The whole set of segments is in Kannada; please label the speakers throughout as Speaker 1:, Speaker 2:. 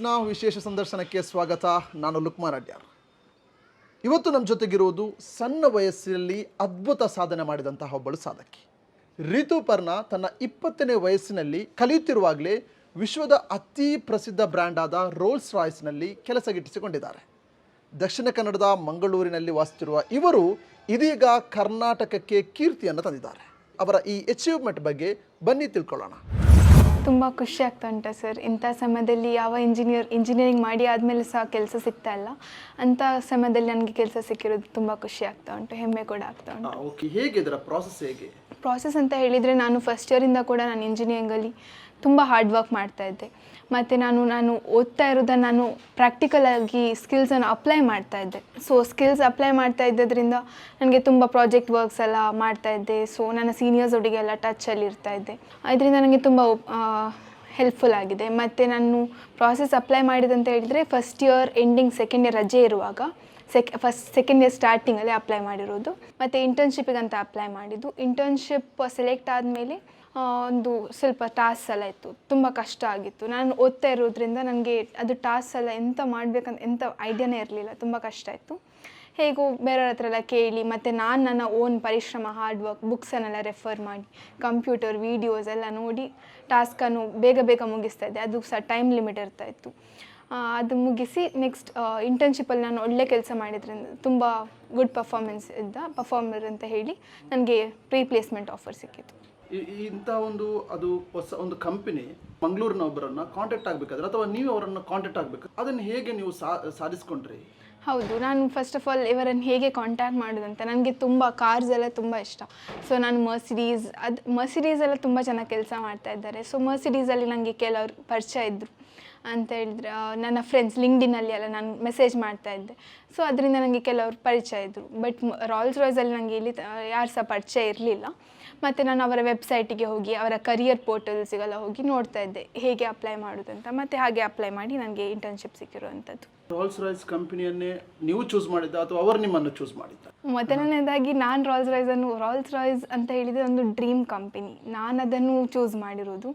Speaker 1: ಟೈಮ್ಸ್ನ ವಿಶೇಷ ಸಂದರ್ಶನಕ್ಕೆ ಸ್ವಾಗತ. ನಾನು ಲುಕ್ಮಾನ್ ಅಡ್ಯಾರ್. ಇವತ್ತು ನಮ್ಮ ಜೊತೆಗಿರುವುದು ಸಣ್ಣ ವಯಸ್ಸಿನಲ್ಲಿ ಅದ್ಭುತ ಸಾಧನೆ ಮಾಡಿದಂತಹ ಒಬ್ಬಳು ಸಾಧಕಿ. ರಿತುಪರ್ಣ ತನ್ನ ಇಪ್ಪತ್ತನೇ ವಯಸ್ಸಿನಲ್ಲಿ ಕಲಿಯುತ್ತಿರುವಾಗಲೇ ವಿಶ್ವದ ಅತಿ ಪ್ರಸಿದ್ಧ ಬ್ರ್ಯಾಂಡ್ ಆದ ರೋಲ್ಸ್ ರಾಯ್ಸ್ನಲ್ಲಿ ಕೆಲಸ ಗಿಟ್ಟಿಸಿಕೊಂಡಿದ್ದಾರೆ. ದಕ್ಷಿಣ ಕನ್ನಡದ ಮಂಗಳೂರಿನಲ್ಲಿ ವಾಸಿಸುತ್ತಿರುವ ಇವರು ಇದೀಗ ಕರ್ನಾಟಕಕ್ಕೆ ಕೀರ್ತಿಯನ್ನು ತಂದಿದ್ದಾರೆ. ಅವರ ಈ ಅಚೀವ್ಮೆಂಟ್ ಬಗ್ಗೆ ಬನ್ನಿ ತಿಳ್ಕೊಳ್ಳೋಣ.
Speaker 2: ತುಂಬ ಖುಷಿ ಆಗ್ತಾ ಉಂಟು ಸರ್. ಇಂಥ ಸಮಯದಲ್ಲಿ ಯಾವ ಇಂಜಿನಿಯರ್ ಇಂಜಿನಿಯರಿಂಗ್ ಮಾಡಿ ಆದಮೇಲೆ ಸಹ ಕೆಲಸ ಸಿಗ್ತಾ ಇಲ್ಲ. ಅಂಥ ಸಮಯದಲ್ಲಿ ನನಗೆ ಕೆಲಸ ಸಿಕ್ಕಿರೋದು ತುಂಬ ಖುಷಿ ಆಗ್ತಾ ಉಂಟು ಹೆಮ್ಮೆ ಕೂಡ ಆಗ್ತಾ ಉಂಟು.
Speaker 1: ಓಕೆ ಹೇಗೆ ಇದರ ಪ್ರಾಸೆಸ್ ಹೇಗೆ?
Speaker 2: ಪ್ರಾಸೆಸ್ ಅಂತ ಹೇಳಿದರೆ ನಾನು ಫಸ್ಟ್ ಇಯರಿಂದ ಕೂಡ ನಾನು ಇಂಜಿನಿಯರಿಂಗಲ್ಲಿ ತುಂಬ ಹಾರ್ಡ್ ವರ್ಕ್ ಮಾಡ್ತಾ ಇದ್ದೆ. ಮತ್ತು ನಾನು ನಾನು ಓದ್ತಾ ಇರೋದನ್ನು ನಾನು ಪ್ರಾಕ್ಟಿಕಲ್ ಆಗಿ ಸ್ಕಿಲ್ಸನ್ನು ಅಪ್ಲೈ ಮಾಡ್ತಾ ಇದ್ದೆ. ಸೊ ಸ್ಕಿಲ್ಸ್ ಅಪ್ಲೈ ಮಾಡ್ತಾ ಇದ್ದದ್ರಿಂದ ನನಗೆ ತುಂಬ ಪ್ರಾಜೆಕ್ಟ್ ವರ್ಕ್ಸ್ ಎಲ್ಲ ಮಾಡ್ತಾ ಇದ್ದೆ. ಸೊ ನನ್ನ ಸೀನಿಯರ್ಸ್ ಒಟ್ಟಿಗೆಲ್ಲ ಟಚಲ್ಲಿ ಇರ್ತಾ ಇದ್ದೆ. ಅದರಿಂದ ನನಗೆ ತುಂಬ ಹೆಲ್ಪ್ಫುಲ್ ಆಗಿದೆ. ಮತ್ತು ನಾನು ಪ್ರಾಸೆಸ್ ಅಪ್ಲೈ ಮಾಡಿದಂತ ಹೇಳಿದರೆ first year ending second year ರಜೆ ಇರುವಾಗ ಸೆಕ್ ಫಸ್ಟ್ ಸೆಕೆಂಡ್ ಇಯರ್ ಸ್ಟಾರ್ಟಿಂಗಲ್ಲಿ ಅಪ್ಲೈ ಮಾಡಿರೋದು. ಮತ್ತು ಇಂಟರ್ನ್ಶಿಪ್ಪಿಗಂತ ಅಪ್ಲೈ ಮಾಡಿದ್ದು. ಇಂಟರ್ನ್ಶಿಪ್ ಸೆಲೆಕ್ಟ್ ಆದಮೇಲೆ ಒಂದು ಸ್ವಲ್ಪ ಟಾಸ್ ಎಲ್ಲ ಇತ್ತು. ತುಂಬ ಕಷ್ಟ ಆಗಿತ್ತು. ನಾನು ಓದ್ತಾ ಇರೋದ್ರಿಂದ ನನಗೆ ಅದು ಟಾಸ್ ಎಲ್ಲ ಎಂತ ಮಾಡಬೇಕಂತ ಎಂಥ ಐಡಿಯಾನೇ ಇರಲಿಲ್ಲ. ತುಂಬ ಕಷ್ಟ ಇತ್ತು. ಹೇಗೂ ಬೇರೆಯವ್ರ ಹತ್ರ ಎಲ್ಲ ಕೇಳಿ, ಮತ್ತು ನಾನು ನನ್ನ ಓನ್ ಪರಿಶ್ರಮ ಹಾರ್ಡ್ ವರ್ಕ್ ಬುಕ್ಸನ್ನೆಲ್ಲ ರೆಫರ್ ಮಾಡಿ ಕಂಪ್ಯೂಟರ್ ವೀಡಿಯೋಸ್ ಎಲ್ಲ ನೋಡಿ ಟಾಸ್ಕನ್ನು ಬೇಗ ಬೇಗ ಮುಗಿಸ್ತಾ ಇದ್ದೆ. ಅದು ಸಹ ಟೈಮ್ ಲಿಮಿಟ್ ಇರ್ತಾ ಇತ್ತು. ಅದು ಮುಗಿಸಿ ನೆಕ್ಸ್ಟ್ ಇಂಟರ್ನ್ಶಿಪ್ಪಲ್ಲಿ ನಾನು ಒಳ್ಳೆ ಕೆಲಸ ಮಾಡಿದ್ರಿಂದ ತುಂಬ ಗುಡ್ ಪರ್ಫಾರ್ಮೆನ್ಸ್ ಇದ್ದ ಪರ್ಫಾರ್ಮರ್ ಅಂತ ಹೇಳಿ ನನಗೆ ಪ್ರೀ ಪ್ಲೇಸ್ಮೆಂಟ್ ಆಫರ್ ಸಿಕ್ಕಿತ್ತು.
Speaker 1: ಇಂಥ ಒಂದು ಅದು ಹೊಸ ಒಂದು ಕಂಪನಿ ಮಂಗಳೂರಿನ ಒಬ್ಬರನ್ನ ಕಾಂಟ್ಯಾಕ್ಟ್ ಆಗಬೇಕಾದ್ರೆ ಅಥವಾ ನೀವು ಅವರನ್ನು ಕಾಂಟ್ಯಾಕ್ಟ್ ಆಗಬೇಕು ಅದನ್ನು ಹೇಗೆ ನೀವು ಸಾಧಿಸ್ಕೊಂಡ್ರಿ?
Speaker 2: ಹೌದು, ನಾನು ಫಸ್ಟ್ ಆಫ್ ಆಲ್ ಇವರನ್ನು ಹೇಗೆ ಕಾಂಟ್ಯಾಕ್ಟ್ ಮಾಡೋದಂತ ನನಗೆ ತುಂಬ ಕಾರ್ಸ್ ಎಲ್ಲ ತುಂಬ ಇಷ್ಟ. ಸೊ ನಾನು ಮರ್ಸಿಡೀಸ್ ಅದು ಮರ್ಸಿಡೀಸ್ ಎಲ್ಲ ತುಂಬ ಚೆನ್ನಾಗಿ ಕೆಲಸ ಮಾಡ್ತಾ ಇದ್ದಾರೆ. ಸೊ ಮರ್ಸಿಡೀಸಲ್ಲಿ ನನಗೆ ಕೆಲವರು ಪರಿಚಯ ಇದ್ದರು ಅಂತ ಹೇಳಿದ್ರೆ ನನ್ನ ಫ್ರೆಂಡ್ಸ್ ಲಿಂಕ್ಡಿನಲ್ಲಿ ಎಲ್ಲ ನಾನು ಮೆಸೇಜ್ ಮಾಡ್ತಾ ಇದ್ದೆ. ಸೊ ಅದರಿಂದ ನನಗೆ ಕೆಲವರು ಪರಿಚಯ ಇದ್ದರು ಬಟ್ ರಾಯಲ್ಸ್ ರಾಯ್ಸಲ್ಲಿ ನನಗೆ ಇಲ್ಲಿ ಯಾರು ಸಹ ಪರಿಚಯ ಇರಲಿಲ್ಲ. ಮತ್ತು ನಾನು ಅವರ ವೆಬ್ಸೈಟಿಗೆ ಹೋಗಿ ಅವರ ಕರಿಯರ್ ಪೋರ್ಟಲ್ಸಿಗೆಲ್ಲ ಹೋಗಿ ನೋಡ್ತಾ ಇದ್ದೆ. ಹೇಗೆ ಅಪ್ಲೈ ಮಾಡೋದಂತ ಮತ್ತು ಹಾಗೆ ಅಪ್ಲೈ ಮಾಡಿ ನನಗೆ ಇಂಟರ್ನ್ಶಿಪ್ ಸಿಕ್ಕಿರುವಂಥದ್ದು
Speaker 1: ರಾಲ್ಸ್ ರಾಯ್ಸ್ ಕಂಪನಿಯನ್ನೇ ನೀವು ಚೂಸ್ ಮಾಡಿದ್ದ ಅಥವಾ ಅವರು ನಿಮ್ಮನ್ನು ಚೂಸ್ ಮಾಡಿದ್ದ?
Speaker 2: ಮೊದಲನೇದಾಗಿ ನಾನು ರಾಲ್ಸ್ ರಾಯ್ಸನ್ನು ರಾಲ್ಸ್ ರಾಯ್ಸ್ ಅಂತ ಹೇಳಿದರೆ ಒಂದು ಡ್ರೀಮ್ ಕಂಪನಿ ನಾನು ಅದನ್ನು ಚೂಸ್ ಮಾಡಿರೋದು.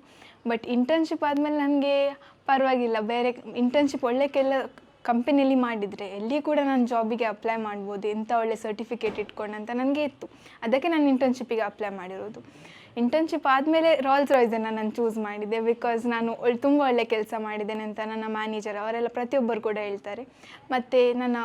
Speaker 2: ಬಟ್ ಇಂಟರ್ನ್ಶಿಪ್ ಆದಮೇಲೆ ನನಗೆ ಪರವಾಗಿಲ್ಲ. ಬೇರೆ ಇಂಟರ್ನ್ಶಿಪ್ ಒಳ್ಳೆ ಕೆಲ ಕಂಪನಿಯಲ್ಲಿ ಮಾಡಿದರೆ ಎಲ್ಲಿ ಕೂಡ ನಾನು ಜಾಬಿಗೆ ಅಪ್ಲೈ ಮಾಡ್ಬೋದು, ಎಂಥ ಒಳ್ಳೆ ಸರ್ಟಿಫಿಕೇಟ್ ಇಟ್ಕೊಂಡು ಅಂತ ನನಗೆ ಇತ್ತು. ಅದಕ್ಕೆ ನಾನು ಇಂಟರ್ನ್ಶಿಪ್ಪಿಗೆ ಅಪ್ಲೈ ಮಾಡಿರೋದು. ಇಂಟರ್ನ್ಶಿಪ್ ಆದಮೇಲೆ ರಾಲ್ಸ್ ರಾಯ್ಸನ್ನು ನಾನು ಚೂಸ್ ಮಾಡಿದೆ ಬಿಕಾಸ್ ನಾನು ಒಳ್ಳೆ ತುಂಬ ಒಳ್ಳೆ ಕೆಲಸ ಮಾಡಿದ್ದೇನೆ ಅಂತ ನನ್ನ ಮ್ಯಾನೇಜರ್ ಅವರೆಲ್ಲ ಪ್ರತಿಯೊಬ್ಬರು ಕೂಡ ಹೇಳ್ತಾರೆ. ಮತ್ತು ನನ್ನ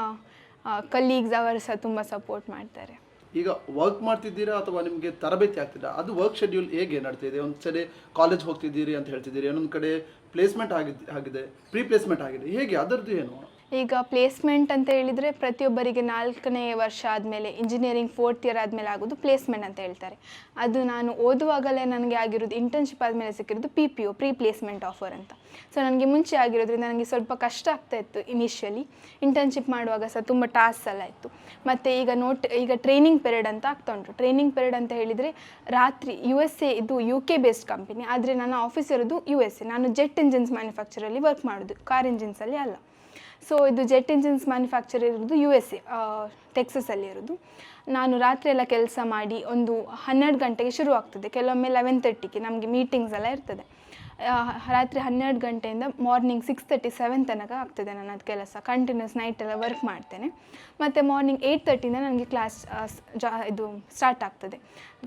Speaker 2: ಕಲೀಗ್ಸ್ ಅವರು ಸಹ ತುಂಬ ಸಪೋರ್ಟ್ ಮಾಡ್ತಾರೆ.
Speaker 1: ಈಗ ವರ್ಕ್ ಮಾಡ್ತಿದ್ದೀರಾ ಅಥವಾ ನಿಮಗೆ ತರಬೇತಿ ಆಗ್ತಿಲ್ಲ ಅದು ವರ್ಕ್ ಶೆಡ್ಯೂಲ್ ಹೇಗೆ ನಡ್ತಿದೆ ಒಂದು ಸರಿ ಕಾಲೇಜ್ ಹೋಗ್ತಿದ್ದೀರಿ ಅಂತ ಹೇಳ್ತಿದ್ದೀರಿ, ಇನ್ನೊಂದು ಕಡೆ ಪ್ಲೇಸ್ಮೆಂಟ್ ಆಗಿದೆ ಆಗಿದೆ ಪ್ರೀ ಪ್ಲೇಸ್ಮೆಂಟ್ ಆಗಿದೆ. ಹೇಗೆ? ಅದರದ್ದು ಏನು?
Speaker 2: ಈಗ ಪ್ಲೇಸ್ಮೆಂಟ್ ಅಂತ ಹೇಳಿದರೆ ಪ್ರತಿಯೊಬ್ಬರಿಗೆ ನಾಲ್ಕನೇ ವರ್ಷ ಆದಮೇಲೆ ಇಂಜಿನಿಯರಿಂಗ್ ಫೋರ್ತ್ ಇಯರ್ ಆದಮೇಲೆ ಆಗೋದು ಪ್ಲೇಸ್ಮೆಂಟ್ ಅಂತ ಹೇಳ್ತಾರೆ. ಅದು ನಾನು ಓದುವಾಗಲೇ ನನಗೆ ಆಗಿರೋದು ಇಂಟರ್ನ್ಶಿಪ್ ಆದಮೇಲೆ ಸಿಕ್ಕಿರೋದು P P O pre placement offer ಅಂತ. ಸೊ ನನಗೆ ಮುಂಚೆ ಆಗಿರೋದ್ರಿಂದ ನನಗೆ ಸ್ವಲ್ಪ ಕಷ್ಟ ಆಗ್ತಾ ಇತ್ತು ಇನಿಷಿಯಲಿ ಇಂಟರ್ನ್ಶಿಪ್ ಮಾಡುವಾಗ ಸಹ ತುಂಬ ಟಾಸ್ಕ್ ಎಲ್ಲ ಇತ್ತು. ಮತ್ತು ಈಗ ನೋಟ್ ಈಗ ಟ್ರೈನಿಂಗ್ ಪೀರಿಯಡ್ ಅಂತ ಆಗ್ತಾ ಉಂಟು. ಟ್ರೈನಿಂಗ್ ಪೀರಿಯಡ್ ಅಂತ ಹೇಳಿದರೆ ರಾತ್ರಿ ಯು ಎಸ್ ಎ ಇದು ಯು ಕೆ ಬೇಸ್ಡ್ ಕಂಪನಿ ಆದರೆ ನನ್ನ ಆಫೀಸ್ ಇರೋದು ಯು ಎಸ್ ಎ ನಾನು ಜೆಟ್ ಇಂಜಿನ್ಸ್ ಮ್ಯಾನುಫ್ಯಾಕ್ಚರಲ್ಲಿ ವರ್ಕ್ ಮಾಡೋದು ಕಾರ್ ಇಂಜಿನ್ಸಲ್ಲಿ ಅಲ್ಲ. ಸೊ ಇದು ಜೆಟ್ ಇಂಜಿನ್ಸ್ ಮ್ಯಾನುಫ್ಯಾಕ್ಚರ್ ಇರೋದು ಯು ಎಸ್ ಎ ಟೆಕ್ಸಸಲ್ಲಿ ಇರೋದು. ನಾನು ರಾತ್ರಿ ಎಲ್ಲ ಕೆಲಸ ಮಾಡಿ ಒಂದು ಹನ್ನೆರಡು ಗಂಟೆಗೆ ಶುರು ಆಗ್ತದೆ ಕೆಲವೊಮ್ಮೆ ಲೆವೆನ್ ತರ್ಟಿಗೆ ನಮಗೆ ಮೀಟಿಂಗ್ಸ್ ಎಲ್ಲ ಇರ್ತದೆ. ರಾತ್ರಿ ಹನ್ನೆರಡು ಗಂಟೆಯಿಂದ ಮಾರ್ನಿಂಗ್ ಸಿಕ್ಸ್ ತರ್ಟಿ ಸೆವೆನ್ ತನಕ ಆಗ್ತದೆ ನನ್ನದು ಕೆಲಸ. ಕಂಟಿನ್ಯೂಸ್ ನೈಟ್ ಎಲ್ಲ ವರ್ಕ್ ಮಾಡ್ತೇನೆ. ಮತ್ತು ಮಾರ್ನಿಂಗ್ ಏಯ್ಟ್ ತರ್ಟಿಯಿಂದ ನನಗೆ ಕ್ಲಾಸ್ ಜಾ, ಇದು ಸ್ಟಾರ್ಟ್ ಆಗ್ತದೆ.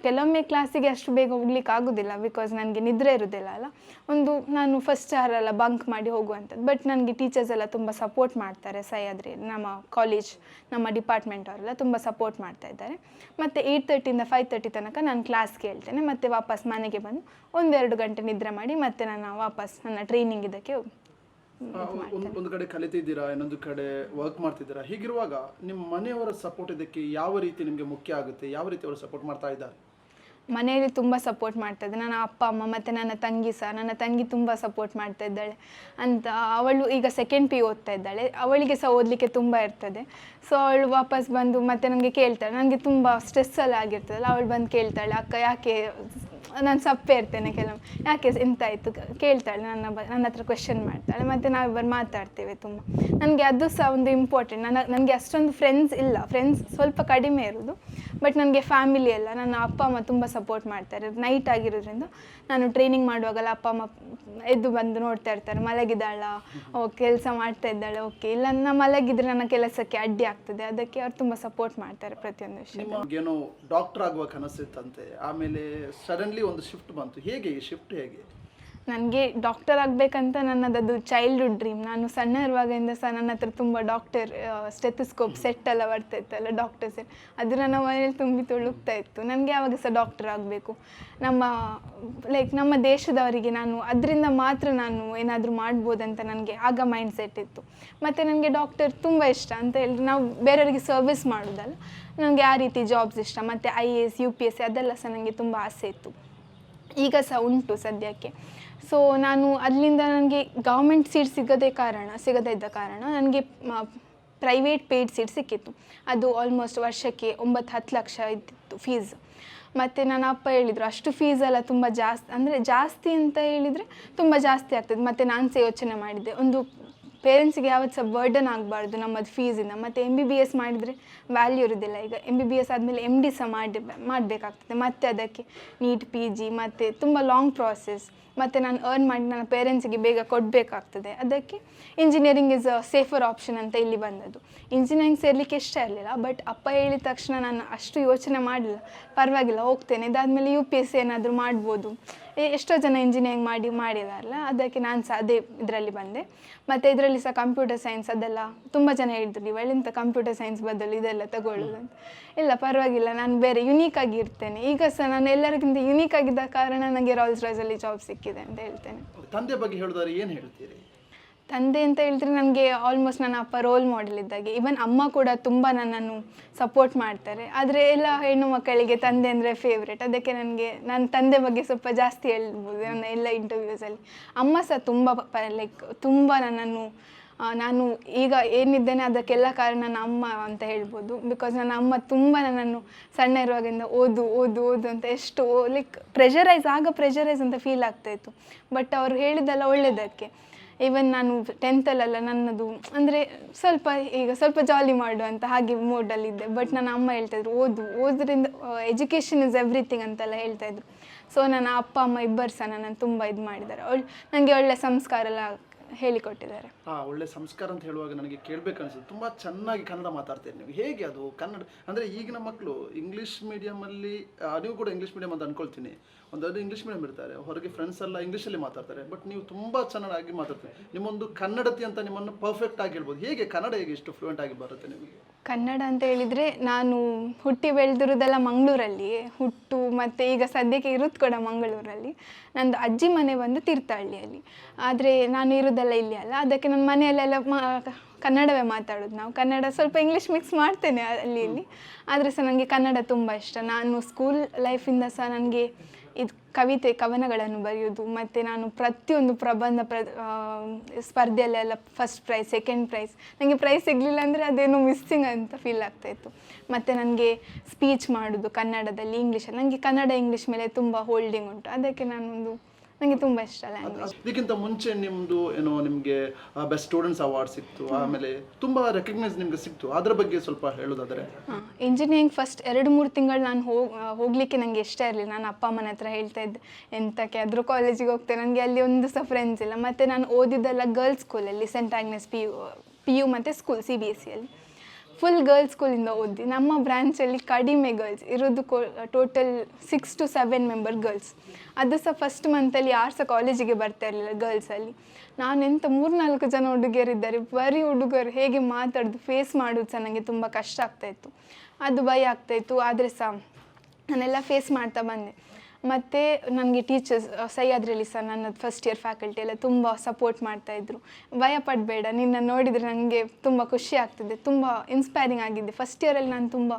Speaker 2: ಕೆಲವೊಮ್ಮೆ ಕ್ಲಾಸಿಗೆ ಅಷ್ಟು ಬೇಗ ಹೋಗ್ಲಿಕ್ಕೆ ಆಗೋದಿಲ್ಲ ಬಿಕಾಸ್ ನನಗೆ ನಿದ್ರೆ ಇರೋದಿಲ್ಲ ಅಲ್ಲ. ಒಂದು ನಾನು ಫಸ್ಟ್ ಎಲ್ಲ ಬಂಕ್ ಮಾಡಿ ಹೋಗುವಂಥದ್ದು. ಬಟ್ ನನಗೆ ಟೀಚರ್ಸ್ ಎಲ್ಲ ತುಂಬ ಸಪೋರ್ಟ್ ಮಾಡ್ತಾರೆ. ಸಹ್ಯಾದ್ರಿ ನಮ್ಮ ಕಾಲೇಜ್ ನಮ್ಮ ಡಿಪಾರ್ಟ್ಮೆಂಟ್ ಅವರೆಲ್ಲ ತುಂಬ ಸಪೋರ್ಟ್ ಮಾಡ್ತಾ ಇದ್ದಾರೆ. ಮತ್ತು ಏಯ್ಟ್ ತರ್ಟಿಯಿಂದ ಫೈವ್ ತರ್ಟಿ ತನಕ ನಾನು ಕ್ಲಾಸ್ ಕೇಳ್ತೇನೆ. ಮತ್ತು ವಾಪಸ್ ಮನೆಗೆ ಬಂದು ಒಂದೆರಡು ಗಂಟೆ ನಿದ್ರೆ ಮಾಡಿ ಮತ್ತೆ ನಾನು ವಾಪಸ್ ನನ್ನ ಟ್ರೈನಿಂಗ್ ಇದಕ್ಕೆ
Speaker 1: ಒಂದು ಒಂದು ಕಡೆ ಕಲಿತಿದ್ದೀರಾ ಇನ್ನೊಂದು ಕಡೆ ವರ್ಕ್ ಮಾಡ್ತಿದ್ದೀರಾ? ಹೀಗಿರುವಾಗ ನಿಮ್ಮ ಮನೆಯವರ ಸಪೋರ್ಟ್ ಇದಕ್ಕೆ ಯಾವ ರೀತಿ ನಿಮಗೆ ಮುಖ್ಯ ಆಗುತ್ತೆ? ಯಾವ ರೀತಿ ಅವರು ಸಪೋರ್ಟ್ ಮಾಡ್ತಾ ಇದ್ದಾರೆ?
Speaker 2: ಮನೆಯಲ್ಲಿ ತುಂಬ ಸಪೋರ್ಟ್ ಮಾಡ್ತಾ ಇದ್ದೆ ನನ್ನ ಅಪ್ಪ ಅಮ್ಮ ಮತ್ತು ನನ್ನ ತಂಗಿ ಸಹ. ನನ್ನ ತಂಗಿ ತುಂಬ ಸಪೋರ್ಟ್ ಮಾಡ್ತಾ ಇದ್ದಾಳೆ. ಅಂತ ಅವಳು ಈಗ ಸೆಕೆಂಡ್ ಪಿ ಓದ್ತಾ ಇದ್ದಾಳೆ. ಅವಳಿಗೆ ಸಹ ಓದಲಿಕ್ಕೆ ತುಂಬ ಇರ್ತದೆ. ಸೊ ಅವಳು ವಾಪಸ್ ಬಂದು ಮತ್ತೆ ನನಗೆ ಕೇಳ್ತಾಳೆ. ನನಗೆ ತುಂಬ ಸ್ಟ್ರೆಸ್ಸಲ್ಲಿ ಆಗಿರ್ತದಲ್ಲ ಅವಳು ಬಂದು ಕೇಳ್ತಾಳೆ ಅಕ್ಕ ಯಾಕೆ ನಾನು ಸಪ್ಪೆ ಇರ್ತೇನೆ ಕೆಲವೊಮ್ಮೆ ಯಾಕೆ ಎಂತ ಆಯಿತು ಕೇಳ್ತಾಳೆ, ನನ್ನ ಬ, ನನ್ನ ಹತ್ರ ಕ್ವೆಶನ್ ಮಾಡ್ತಾಳೆ, ಮತ್ತು ನಾವಿಬ್ಬರು ಮಾತಾಡ್ತೇವೆ ತುಂಬ. ನನಗೆ ಅದು ಸಹ ಒಂದು ಇಂಪಾರ್ಟೆಂಟ್ ನನ್ನ, ನನಗೆ ಅಷ್ಟೊಂದು ಫ್ರೆಂಡ್ಸ್ ಇಲ್ಲ. ಫ್ರೆಂಡ್ಸ್ ಸ್ವಲ್ಪ ಕಡಿಮೆ ಇರೋದು ಬಟ್ ನನಗೆ ಫ್ಯಾಮಿಲಿ ಎಲ್ಲ, ನನ್ನ ಅಪ್ಪ, ಅಮ್ಮ ತುಂಬ ಸಪೋರ್ಟ್ ಮಾಡ್ತಾರೆ. ನೈಟ್ ಆಗಿರೋದ್ರಿಂದ ನಾನು ಟ್ರೈನಿಂಗ್ ಮಾಡುವಾಗಲ್ಲ, ಅಪ್ಪ, ಅಮ್ಮ ಎದ್ದು ಬಂದು ನೋಡ್ತಾ ಇರ್ತಾರೆ. ಮಲಗಿದಾಳ ಓ, ಕೆಲಸ ಮಾಡ್ತಾ ಇದ್ದಾಳೆ ಓಕೆ ಇಲ್ಲ ನನ್ನ ಮಲಗಿದ್ರೆ ನನ್ನ ಕೆಲಸಕ್ಕೆ ಅಡ್ಡಿ ಆಗ್ತದೆ. ಅದಕ್ಕೆ ಅವ್ರು ತುಂಬ ಸಪೋರ್ಟ್ ಮಾಡ್ತಾರೆ ಪ್ರತಿಯೊಂದು ವಿಷಯ
Speaker 1: ಡಾಕ್ಟರ್ ಆಗುವ ಕನಸಿತ್ತಂತೆ. ಆಮೇಲೆ ಸಡನ್ಲಿ ಒಂದು ಶಿಫ್ಟ್ ಬಂತು. ಹೇಗೆ ಈ ಶಿಫ್ಟ್ ಹೇಗೆ?
Speaker 2: ನನಗೆ ಡಾಕ್ಟರ್ ಆಗಬೇಕಂತ ನನ್ನದದು ಚೈಲ್ಡ್ಹುಡ್ ಡ್ರೀಮ್ ನಾನು ಸಣ್ಣ ಇರುವಾಗಿಂದ ಸಹ ನನ್ನ ಹತ್ರ ತುಂಬ ಡಾಕ್ಟರ್ ಸ್ಟೆಥಿಸ್ಕೋಪ್ ಸೆಟ್ ಎಲ್ಲ ಬರ್ತಾ ಇತ್ತಲ್ಲ ಡಾಕ್ಟರ್ ಸೆಟ್ ಅದು ನನ್ನ ಮನೇಲಿ ತುಂಬಿ ತುಳುಕ್ತಾ ಇತ್ತು. ನನಗೆ ಯಾವಾಗ ಸಹ ಡಾಕ್ಟರ್ ಆಗಬೇಕು? ನಮ್ಮ ಲೈಕ್ ನಮ್ಮ ದೇಶದವರಿಗೆ ನಾನು, ಅದರಿಂದ ಮಾತ್ರ ನಾನು ಏನಾದರೂ ಮಾಡ್ಬೋದಂತ ನನಗೆ ಆಗ ಮೈಂಡ್ ಸೆಟ್ ಇತ್ತು. ಮತ್ತು ನನಗೆ ಡಾಕ್ಟರ್ ತುಂಬ ಇಷ್ಟ ಅಂತ ಹೇಳಿದ್ರೆ ನಾವು ಬೇರೆಯವರಿಗೆ ಸರ್ವಿಸ್ ಮಾಡೋದಲ್ಲ, ನನಗೆ ಆ ರೀತಿ ಜಾಬ್ಸ್ ಇಷ್ಟ. ಮತ್ತು I A S U P S C ಅದೆಲ್ಲ ಸಹ ನನಗೆ ತುಂಬ ಆಸೆ ಇತ್ತು. ಈಗ ಸಹ ಉಂಟು ಸದ್ಯಕ್ಕೆ. ಸೊ ನಾನು ಅಲ್ಲಿಂದ ನನಗೆ ಗೌರ್ಮೆಂಟ್ ಸೀಟ್ ಸಿಗದೇ ಕಾರಣ, ಸಿಗದೇ ಇದ್ದ ಕಾರಣ ನನಗೆ ಪ್ರೈವೇಟ್ ಪೇಯ್ಡ್ ಸೀಟ್ ಸಿಕ್ಕಿತ್ತು. ಅದು ಆಲ್ಮೋಸ್ಟ್ ವರ್ಷಕ್ಕೆ ಒಂಬತ್ತು ಹತ್ತು ಲಕ್ಷ ಇದ್ದಿತ್ತು ಫೀಸ್ ಮತ್ತು ನನ್ನ ಅಪ್ಪ ಹೇಳಿದರು, ಅಷ್ಟು ಫೀಸ್ ಎಲ್ಲ ತುಂಬ ಜಾಸ್ತಿ, ಅಂದರೆ ಜಾಸ್ತಿ ಅಂತ ಹೇಳಿದರೆ ತುಂಬ ಜಾಸ್ತಿ ಆಗ್ತದೆ. ಮತ್ತು ನಾನು ಸಹ ಯೋಚನೆ ಮಾಡಿದ್ದೆ ಒಂದು ಪೇರೆಂಟ್ಸಿಗೆ ಯಾವತ್ತು ಸಹ ಬರ್ಡನ್ ಆಗಬಾರ್ದು ನಮ್ಮದು ಫೀಸಿಂದ ಮತ್ತು ಎಂ ಬಿ ಬಿ ಎಸ್ ಮಾಡಿದರೆ ವ್ಯಾಲ್ಯೂ ಇರೋದಿಲ್ಲ. ಈಗ ಎಂ ಬಿ ಬಿ ಎಸ್ ಆದಮೇಲೆ ಎಂ ಡಿ ಸಹ ಮಾಡಿ ಮಾಡಬೇಕಾಗ್ತದೆ. ಮತ್ತು ಅದಕ್ಕೆ ನೀಟ್ ಪಿ ಜಿ ಮತ್ತು ತುಂಬ ಲಾಂಗ್ ಪ್ರಾಸೆಸ್ ಮತ್ತು ನಾನು ಅರ್ನ್ ಮಾಡಿ ನನ್ನ ಪೇರೆಂಟ್ಸಿಗೆ ಬೇಗ ಕೊಡಬೇಕಾಗ್ತದೆ. ಅದಕ್ಕೆ engineering is a safer option ಅಂತ ಇಲ್ಲಿ ಬಂದದ್ದು. ಇಂಜಿನಿಯರಿಂಗ್ ಸೇರಲಿಕ್ಕೆ ಇಷ್ಟ ಇರಲಿಲ್ಲ ಬಟ್ ಅಪ್ಪ ಹೇಳಿದ ತಕ್ಷಣ ನಾನು ಅಷ್ಟು ಯೋಚನೆ ಮಾಡಲಿಲ್ಲ ಪರವಾಗಿಲ್ಲ, ಹೋಗ್ತೇನೆ. ಇದಾದಮೇಲೆ ಯು ಪಿ ಎಸ್ ಸಿ ಏನಾದರೂ ಮಾಡ್ಬೋದು. ಎಷ್ಟೋ ಜನ ಇಂಜಿನಿಯರಿಂಗ್ ಮಾಡಿ ಮಾಡಿದಾರಲ್ಲ, ಅದಕ್ಕೆ ನಾನು ಸಹ ಅದೇ ಇದರಲ್ಲಿ ಬಂದೆ. ಮತ್ತು ಇದರಲ್ಲಿ ಸಹ ಕಂಪ್ಯೂಟರ್ ಸೈನ್ಸ್ ಅದೆಲ್ಲ ತುಂಬ ಜನ ಹೇಳಿದ್ರು, ನೀವು ಕಂಪ್ಯೂಟರ್ ಸೈನ್ಸ್ ಬದಲು ಇದೆಲ್ಲ ತಗೊಳ್ಳೋದು ಅಂತ. ಇಲ್ಲ, ಪರವಾಗಿಲ್ಲ, ನಾನು ಬೇರೆ ಯುನೀಕ್ ಆಗಿ ಇರ್ತೇನೆ. ಈಗ ಸಹ ನಾನು ಎಲ್ಲರಿಗಿಂತ ಯುನೀಕ್ ಆಗಿದ್ದ ಕಾರಣ ನನಗೆ ರಾಯಲ್ಸ್ ರಾಯ್ಸಲ್ಲಿ ಜಾಬ್ ಸಿಕ್ಕಿದೆ ಅಂತ ಹೇಳ್ತೇನೆ.
Speaker 1: ತಂದೆ ಬಗ್ಗೆ ಹೇಳಿದ್ರೆ ಏನು ಹೇಳ್ತೀರಿ?
Speaker 2: ತಂದೆ ಅಂತ ಹೇಳಿದ್ರೆ ನನಗೆ ಆಲ್ಮೋಸ್ಟ್ ನನ್ನ ಅಪ್ಪ ರೋಲ್ ಮಾಡೆಲ್ ಇದ್ದಾಗೆ. ಈವನ್ ಅಮ್ಮ ಕೂಡ ತುಂಬ ನನ್ನನ್ನು ಸಪೋರ್ಟ್ ಮಾಡ್ತಾರೆ. ಆದರೆ ಎಲ್ಲ ಹೆಣ್ಣು ಮಕ್ಕಳಿಗೆ ತಂದೆ ಅಂದರೆ ಫೇವ್ರೇಟ್ ಅದಕ್ಕೆ ನನಗೆ ನನ್ನ ತಂದೆ ಬಗ್ಗೆ ಸ್ವಲ್ಪ ಜಾಸ್ತಿ ಹೇಳ್ಬೋದು ನನ್ನ ಎಲ್ಲ ಇಂಟರ್ವ್ಯೂಸಲ್ಲಿ ಅಮ್ಮ ಸಹ ತುಂಬ ಲೈಕ್ ತುಂಬ ನನ್ನನ್ನು ನಾನು ಈಗ ಏನಿದ್ದೇನೆ ಅದಕ್ಕೆಲ್ಲ ಕಾರಣ ನನ್ನ ಅಮ್ಮ ಅಂತ ಹೇಳ್ಬೋದು. ಬಿಕಾಸ್ ನನ್ನ ಅಮ್ಮ ತುಂಬ ನನ್ನನ್ನು ಸಣ್ಣ ಇರುವಾಗಿಂದ ಓದು ಓದು ಓದು ಅಂತ ಎಷ್ಟು ಲೈಕ್ ಪ್ರೆಷರೈಸ್ ಆಗ ಪ್ರೆಷರೈಸ್ ಅಂತ ಫೀಲ್ ಆಗ್ತಾಯಿತ್ತು ಬಟ್ ಅವರು ಹೇಳಿದ್ದೆಲ್ಲ ಒಳ್ಳೆಯದಕ್ಕೆ ಈವನ್ ನಾನು ಟೆಂತಲ್ಲೆಲ್ಲ ನನ್ನದು, ಅಂದರೆ ಸ್ವಲ್ಪ ಈಗ ಸ್ವಲ್ಪ ಜಾಲಿ ಮಾಡು ಅಂತ ಹಾಗೆ ಮೂಡಲ್ಲಿದ್ದೆ ಬಟ್ ನನ್ನ ಅಮ್ಮ ಹೇಳ್ತಾಯಿದ್ರು ಓದು. ಓದ್ರಿಂದ ಎಜುಕೇಷನ್ ಇಸ್ ಎವ್ರಿಥಿಂಗ್ ಅಂತೆಲ್ಲ ಹೇಳ್ತಾಯಿದ್ರು ಸೊ ನನ್ನ ಅಪ್ಪ, ಅಮ್ಮ ಇಬ್ಬರು ಸಹ ನನ್ನ ತುಂಬ ಇದು ಮಾಡಿದ್ದಾರೆ. ಒಳ್ಳೆ ನನಗೆ ಒಳ್ಳೆ ಸಂಸ್ಕಾರ ಎಲ್ಲ ಹೇಳಿಕೊಟ್ಟಿದ್ದಾರೆ.
Speaker 1: ಆ ಒಳ್ಳೆ ಸಂಸ್ಕಾರ ಅಂತ ಹೇಳುವಾಗ ನನಗೆ ಕೇಳಬೇಕು ಅನಿಸುತ್ತೆ ತುಂಬ ಚೆನ್ನಾಗಿ ಕನ್ನಡ ಮಾತಾಡ್ತೀರಿ ನೀವು. ಹೇಗೆ ಅದು ಕನ್ನಡ, ಅಂದರೆ ಈಗಿನ ಮಕ್ಕಳು ಇಂಗ್ಲೀಷ್ ಮೀಡಿಯಮಲ್ಲಿ ನೀವು ಕೂಡ ಇಂಗ್ಲೀಷ್ ಮೀಡಿಯಮ್ ಅಂತ ಅನ್ಕೊಳ್ತೀನಿ. ಒಂದೊಂದು ಇಂಗ್ಲೀಷ್ ಮೀಡಿಯಮ್ ಇರ್ತಾರೆ. ಹೊರಗೆ ಫ್ರೆಂಡ್ಸ್ ಎಲ್ಲ ಇಂಗ್ಲೀಷಲ್ಲಿ ಮಾತಾಡ್ತಾರೆ. ಬಟ್ ನೀವು ತುಂಬ ಚೆನ್ನಾಗಿ ಮಾತಾಡ್ತೀರಿ. ನಿಮ್ಮೊಂದು ಕನ್ನಡತಿ ಅಂತ ನಿಮ್ಮನ್ನು ಪರ್ಫೆಕ್ಟ್ ಆಗಿ ಹೇಳ್ಬೋದು. ಹೇಗೆ ಕನ್ನಡ ಹೇಗೆ ಇಷ್ಟು ಫ್ಲೂಯೆಂಟ್ ಆಗಿ ಬರುತ್ತೆ ನಿಮಗೆ?
Speaker 2: ಕನ್ನಡ ಅಂತ ಹೇಳಿದರೆ ನಾನು ಹುಟ್ಟಿ ಬೆಳೆದಿರೋದೆಲ್ಲ ಮಂಗಳೂರಲ್ಲಿ. ಹುಟ್ಟು ಮತ್ತು ಈಗ ಸದ್ಯಕ್ಕೆ ಇರೋದು ಕೂಡ ಮಂಗಳೂರಲ್ಲಿ. ನಂದು ಅಜ್ಜಿ ಮನೆ ಬಂದು ತೀರ್ಥಹಳ್ಳಿಯಲ್ಲಿ. ಆದರೆ ನಾನು ಇರೋದೆಲ್ಲ ಇಲ್ಲಿ ಅಲ್ಲ. ಅದಕ್ಕೆ ನನ್ನ ಮನೆಯಲ್ಲೆಲ್ಲ ಮಾ, ಕನ್ನಡವೇ ಮಾತಾಡೋದು ನಾವು. ಕನ್ನಡ ಸ್ವಲ್ಪ ಇಂಗ್ಲೀಷ್ ಮಿಕ್ಸ್ ಮಾಡ್ತೇನೆ ಅಲ್ಲಿ ಇಲ್ಲಿ. ಆದರೆ ಸಹ ನನಗೆ ಕನ್ನಡ ತುಂಬ ಇಷ್ಟ. ನಾನು ಸ್ಕೂಲ್ ಲೈಫಿಂದ ಸಹ ನನಗೆ ಇದು ಕವಿತೆ, ಕವನಗಳನ್ನು ಬರೆಯೋದು ಮತ್ತು ನಾನು ಪ್ರತಿಯೊಂದು ಪ್ರಬಂಧ ಪ್ರ ಸ್ಪರ್ಧೆಯಲ್ಲೆಲ್ಲ ಫಸ್ಟ್ ಪ್ರೈಸ್ ಸೆಕೆಂಡ್ ಪ್ರೈಸ್ ನನಗೆ ಪ್ರೈಸ್ ಸಿಗಲಿಲ್ಲ ಅಂದರೆ ಅದೇನೋ ಮಿಸ್ಸಿಂಗ್ ಅಂತ ಫೀಲ್ ಆಗ್ತಾಯಿತ್ತು ಮತ್ತು ನನಗೆ ಸ್ಪೀಚ್ ಮಾಡೋದು ಕನ್ನಡದಲ್ಲಿ ಇಂಗ್ಲೀಷಲ್ಲಿ ನನಗೆ ಕನ್ನಡ ಇಂಗ್ಲೀಷ್ ಮೇಲೆ ತುಂಬ ಹೋಲ್ಡಿಂಗ್ ಉಂಟು. ಅದಕ್ಕೆ ನಾನೊಂದು ನನಗೆ ತುಂಬ ಇಷ್ಟ ಲ್ಯಾಂಗ್ವೇಜ್
Speaker 1: ಇದಕ್ಕಿಂತ ಮುಂಚೆ ನಿಮ್ಮದು ಏನೋ ನಿಮಗೆ ಬೆಸ್ಟ್ ಸ್ಟೂಡೆಂಟ್ಸ್ ಅವಾರ್ಡ್ ಸಿಕ್ತು ಆಮೇಲೆ ತುಂಬ ರೆಕಗ್ನೈಸ್ ನಿಮಗೆ ಸಿಕ್ತು. ಅದ್ರ ಬಗ್ಗೆ ಸ್ವಲ್ಪ ಹೇಳೋದಾದರೆ.
Speaker 2: ಇಂಜಿನಿಯರಿಂಗ್ ಫಸ್ಟ್ ಎರಡು ಮೂರು ತಿಂಗಳು ನಾನು ಹೋಗಿ ಹೋಗಲಿಕ್ಕೆ ನನಗೆ ಇಷ್ಟ ಇರಲಿಲ್ಲ. ನಾನು ಅಪ್ಪ ಅಮ್ಮನ ಹತ್ರ ಹೇಳ್ತಾ ಇದ್ದೆ ಎಂತಕ್ಕೆ ಅದ್ರ ಕಾಲೇಜಿಗೆ ಹೋಗ್ತೇನೆ? ನನಗೆ ಅಲ್ಲಿ ಒಂದು ಸಹ ಫ್ರೆಂಡ್ಸ್ ಇಲ್ಲ. ಮತ್ತು ನಾನು ಓದಿದ್ದೆಲ್ಲ ಗರ್ಲ್ಸ್ ಸ್ಕೂಲಲ್ಲಿ Saint Agnes P U P U ಮತ್ತು ಸ್ಕೂಲ್ ಸಿ ಬಿ ಎಸ್ ಸಿಯಲ್ಲಿ ಫುಲ್ ಗರ್ಲ್ಸ್ ಸ್ಕೂಲಿಂದ ಓದಿ ನಮ್ಮ ಬ್ರ್ಯಾಂಚಲ್ಲಿ ಕಡಿಮೆ ಗರ್ಲ್ಸ್ ಇರೋದು ಕೋ total six to seven member girls ಅದು ಸಹ ಫಸ್ಟ್ ಮಂತಲ್ಲಿ ಯಾರು ಸಹ ಕಾಲೇಜಿಗೆ ಬರ್ತಾ ಇರಲಿಲ್ಲ ಗರ್ಲ್ಸಲ್ಲಿ ನಾನು ಎಂತ ಮೂರ್ನಾಲ್ಕು ಜನ ಹುಡುಗಿಯರಿದ್ದಾರೆ ಬರೀ ಹುಡುಗರು ಹೇಗೆ ಮಾತಾಡೋದು ಫೇಸ್ ಮಾಡೋದು ಸಹ ನನಗೆ ತುಂಬ ಕಷ್ಟ ಆಗ್ತಾಯಿತ್ತು ಅದು ಭಯ ಆಗ್ತಾಯಿತ್ತು ಆದರೆ ಸಹ ನಾನೆಲ್ಲ ಫೇಸ್ ಮಾಡ್ತಾ ಬಂದೆ. ಮತ್ತು ನನಗೆ ಟೀಚರ್ಸ್ ಸಹ್ಯಾದ್ರಲ್ಲಿ ಸಹ ನನ್ನ ಫಸ್ಟ್ ಇಯರ್ ಫ್ಯಾಕಲ್ಟಿ ಎಲ್ಲ ತುಂಬ ಸಪೋರ್ಟ್ ಮಾಡ್ತಾಯಿದ್ರು ಭಯ ಪಡಬೇಡ, ನಿನ್ನ ನೋಡಿದರೆ ನನಗೆ ತುಂಬ ಖುಷಿ ಆಗ್ತದೆ, ತುಂಬ ಇನ್ಸ್ಪೈರಿಂಗ್ ಆಗಿದ್ದೆ. ಫಸ್ಟ್ ಇಯರಲ್ಲಿ ನಾನು ತುಂಬ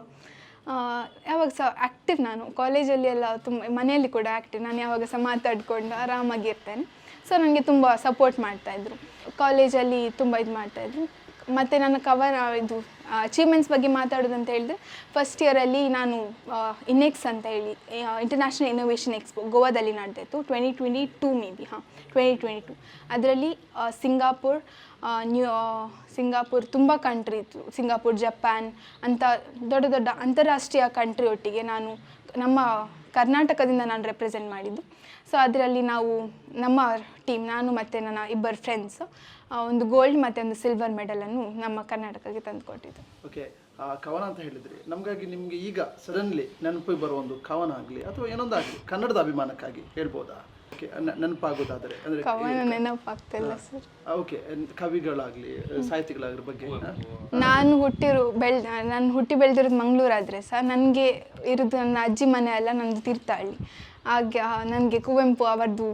Speaker 2: ಯಾವಾಗ ಸಹ ಆ್ಯಕ್ಟಿವ್ ನಾನು. ಕಾಲೇಜಲ್ಲಿ ಎಲ್ಲ ತುಂಬ, ಮನೆಯಲ್ಲಿ ಕೂಡ ಆ್ಯಕ್ಟಿವ್ ನಾನು ಯಾವಾಗ ಸಹ ಮಾತಾಡಿಕೊಂಡು ಆರಾಮಾಗಿ ಇರ್ತೇನೆ. ಸೊ ನನಗೆ ತುಂಬ ಸಪೋರ್ಟ್ ಮಾಡ್ತಾಯಿದ್ರು ಕಾಲೇಜಲ್ಲಿ ತುಂಬ ಇದು ಮಾಡ್ತಾಯಿದ್ರು ಮತ್ತು ನನ್ನ ಕವರ್ ಇದು ಅಚೀವ್ಮೆಂಟ್ಸ್ ಬಗ್ಗೆ ಮಾತಾಡೋದು ಅಂತ ಹೇಳಿದ್ರೆ ಫಸ್ಟ್ ಇಯರಲ್ಲಿ ನಾನು ಇನ್ನೆಕ್ಸ್ ಅಂತ ಹೇಳಿ ಇಂಟರ್ನ್ಯಾಷನಲ್ ಇನೋವೇಷನ್ ಎಕ್ಸ್ಪೋ ಗೋವಾದಲ್ಲಿ ನಡೆದಿತ್ತು twenty twenty two maybe ಹಾಂ ಟ್ವೆಂಟಿ ಟ್ವೆಂಟಿ ಟೂ ಅದರಲ್ಲಿ ಸಿಂಗಾಪುರ್ ನ್ಯೂ ಸಿಂಗಾಪುರ್ ತುಂಬ ಕಂಟ್ರಿ ಇತ್ತು. ಸಿಂಗಾಪುರ್ ಜಪಾನ್ ಅಂತ ದೊಡ್ಡ ದೊಡ್ಡ ಅಂತಾರಾಷ್ಟ್ರೀಯ ಕಂಟ್ರಿ ಒಟ್ಟಿಗೆ ನಾನು ನಮ್ಮ ಕರ್ನಾಟಕದಿಂದ ನಾನು ರೆಪ್ರೆಸೆಂಟ್ ಮಾಡಿದ್ದು. ಸೊ ಅದರಲ್ಲಿ ನಾವು ನಮ್ಮ ಟೀಮ್ ನಾನು ಮತ್ತು ನನ್ನ ಇಬ್ಬರು ಫ್ರೆಂಡ್ಸ್ ಒಂದು ಗೋಲ್ಡ್ ಮತ್ತು ಒಂದು ಸಿಲ್ವರ್ ಮೆಡಲನ್ನು ನಮ್ಮ ಕರ್ನಾಟಕಕ್ಕೆ ತಂದುಕೊಟ್ಟಿದ್ದು.
Speaker 1: ಓಕೆ ಕವನ ಅಂತ ಹೇಳಿದ್ರಿ ನಮಗಾಗಿ ನಿಮಗೆ ಈಗ ಸಡನ್ಲಿ ನೆನಪಿಗೆ ಬರುವ ಒಂದು ಕವನ ಆಗಲಿ ಅಥವಾ ಏನೊಂದಾಗಲಿ ಕನ್ನಡದ ಅಭಿಮಾನಕ್ಕಾಗಿ ಹೇಳ್ಬೋದಾ? ನೆನಪಾಗೋದಾದರೆ ಅಂದರೆ
Speaker 2: ಕವನ ನೆನಪಾಗ್ತಿಲ್ಲ ಸರ್.
Speaker 1: ಓಕೆ ಕವಿಗಳಾಗಲಿ ಸಾಹಿತಿಗಳಾಗ್ರ ಬಗ್ಗೆ
Speaker 2: ನಾನು ಹುಟ್ಟಿರೋ ಬೆಳ್ ನಾನು ಹುಟ್ಟಿ ಬೆಳೆದಿರೋದು ಮಂಗಳೂರಾದರೆ ಸಹ ನನಗೆ ಇರೋದು ನನ್ನ ಅಜ್ಜಿ ಮನೆ ಎಲ್ಲ ನಂದು ತೀರ್ಥಹಳ್ಳಿ. ಹಾಗೆ ನನಗೆ ಕುವೆಂಪು ಅವರದ್ದು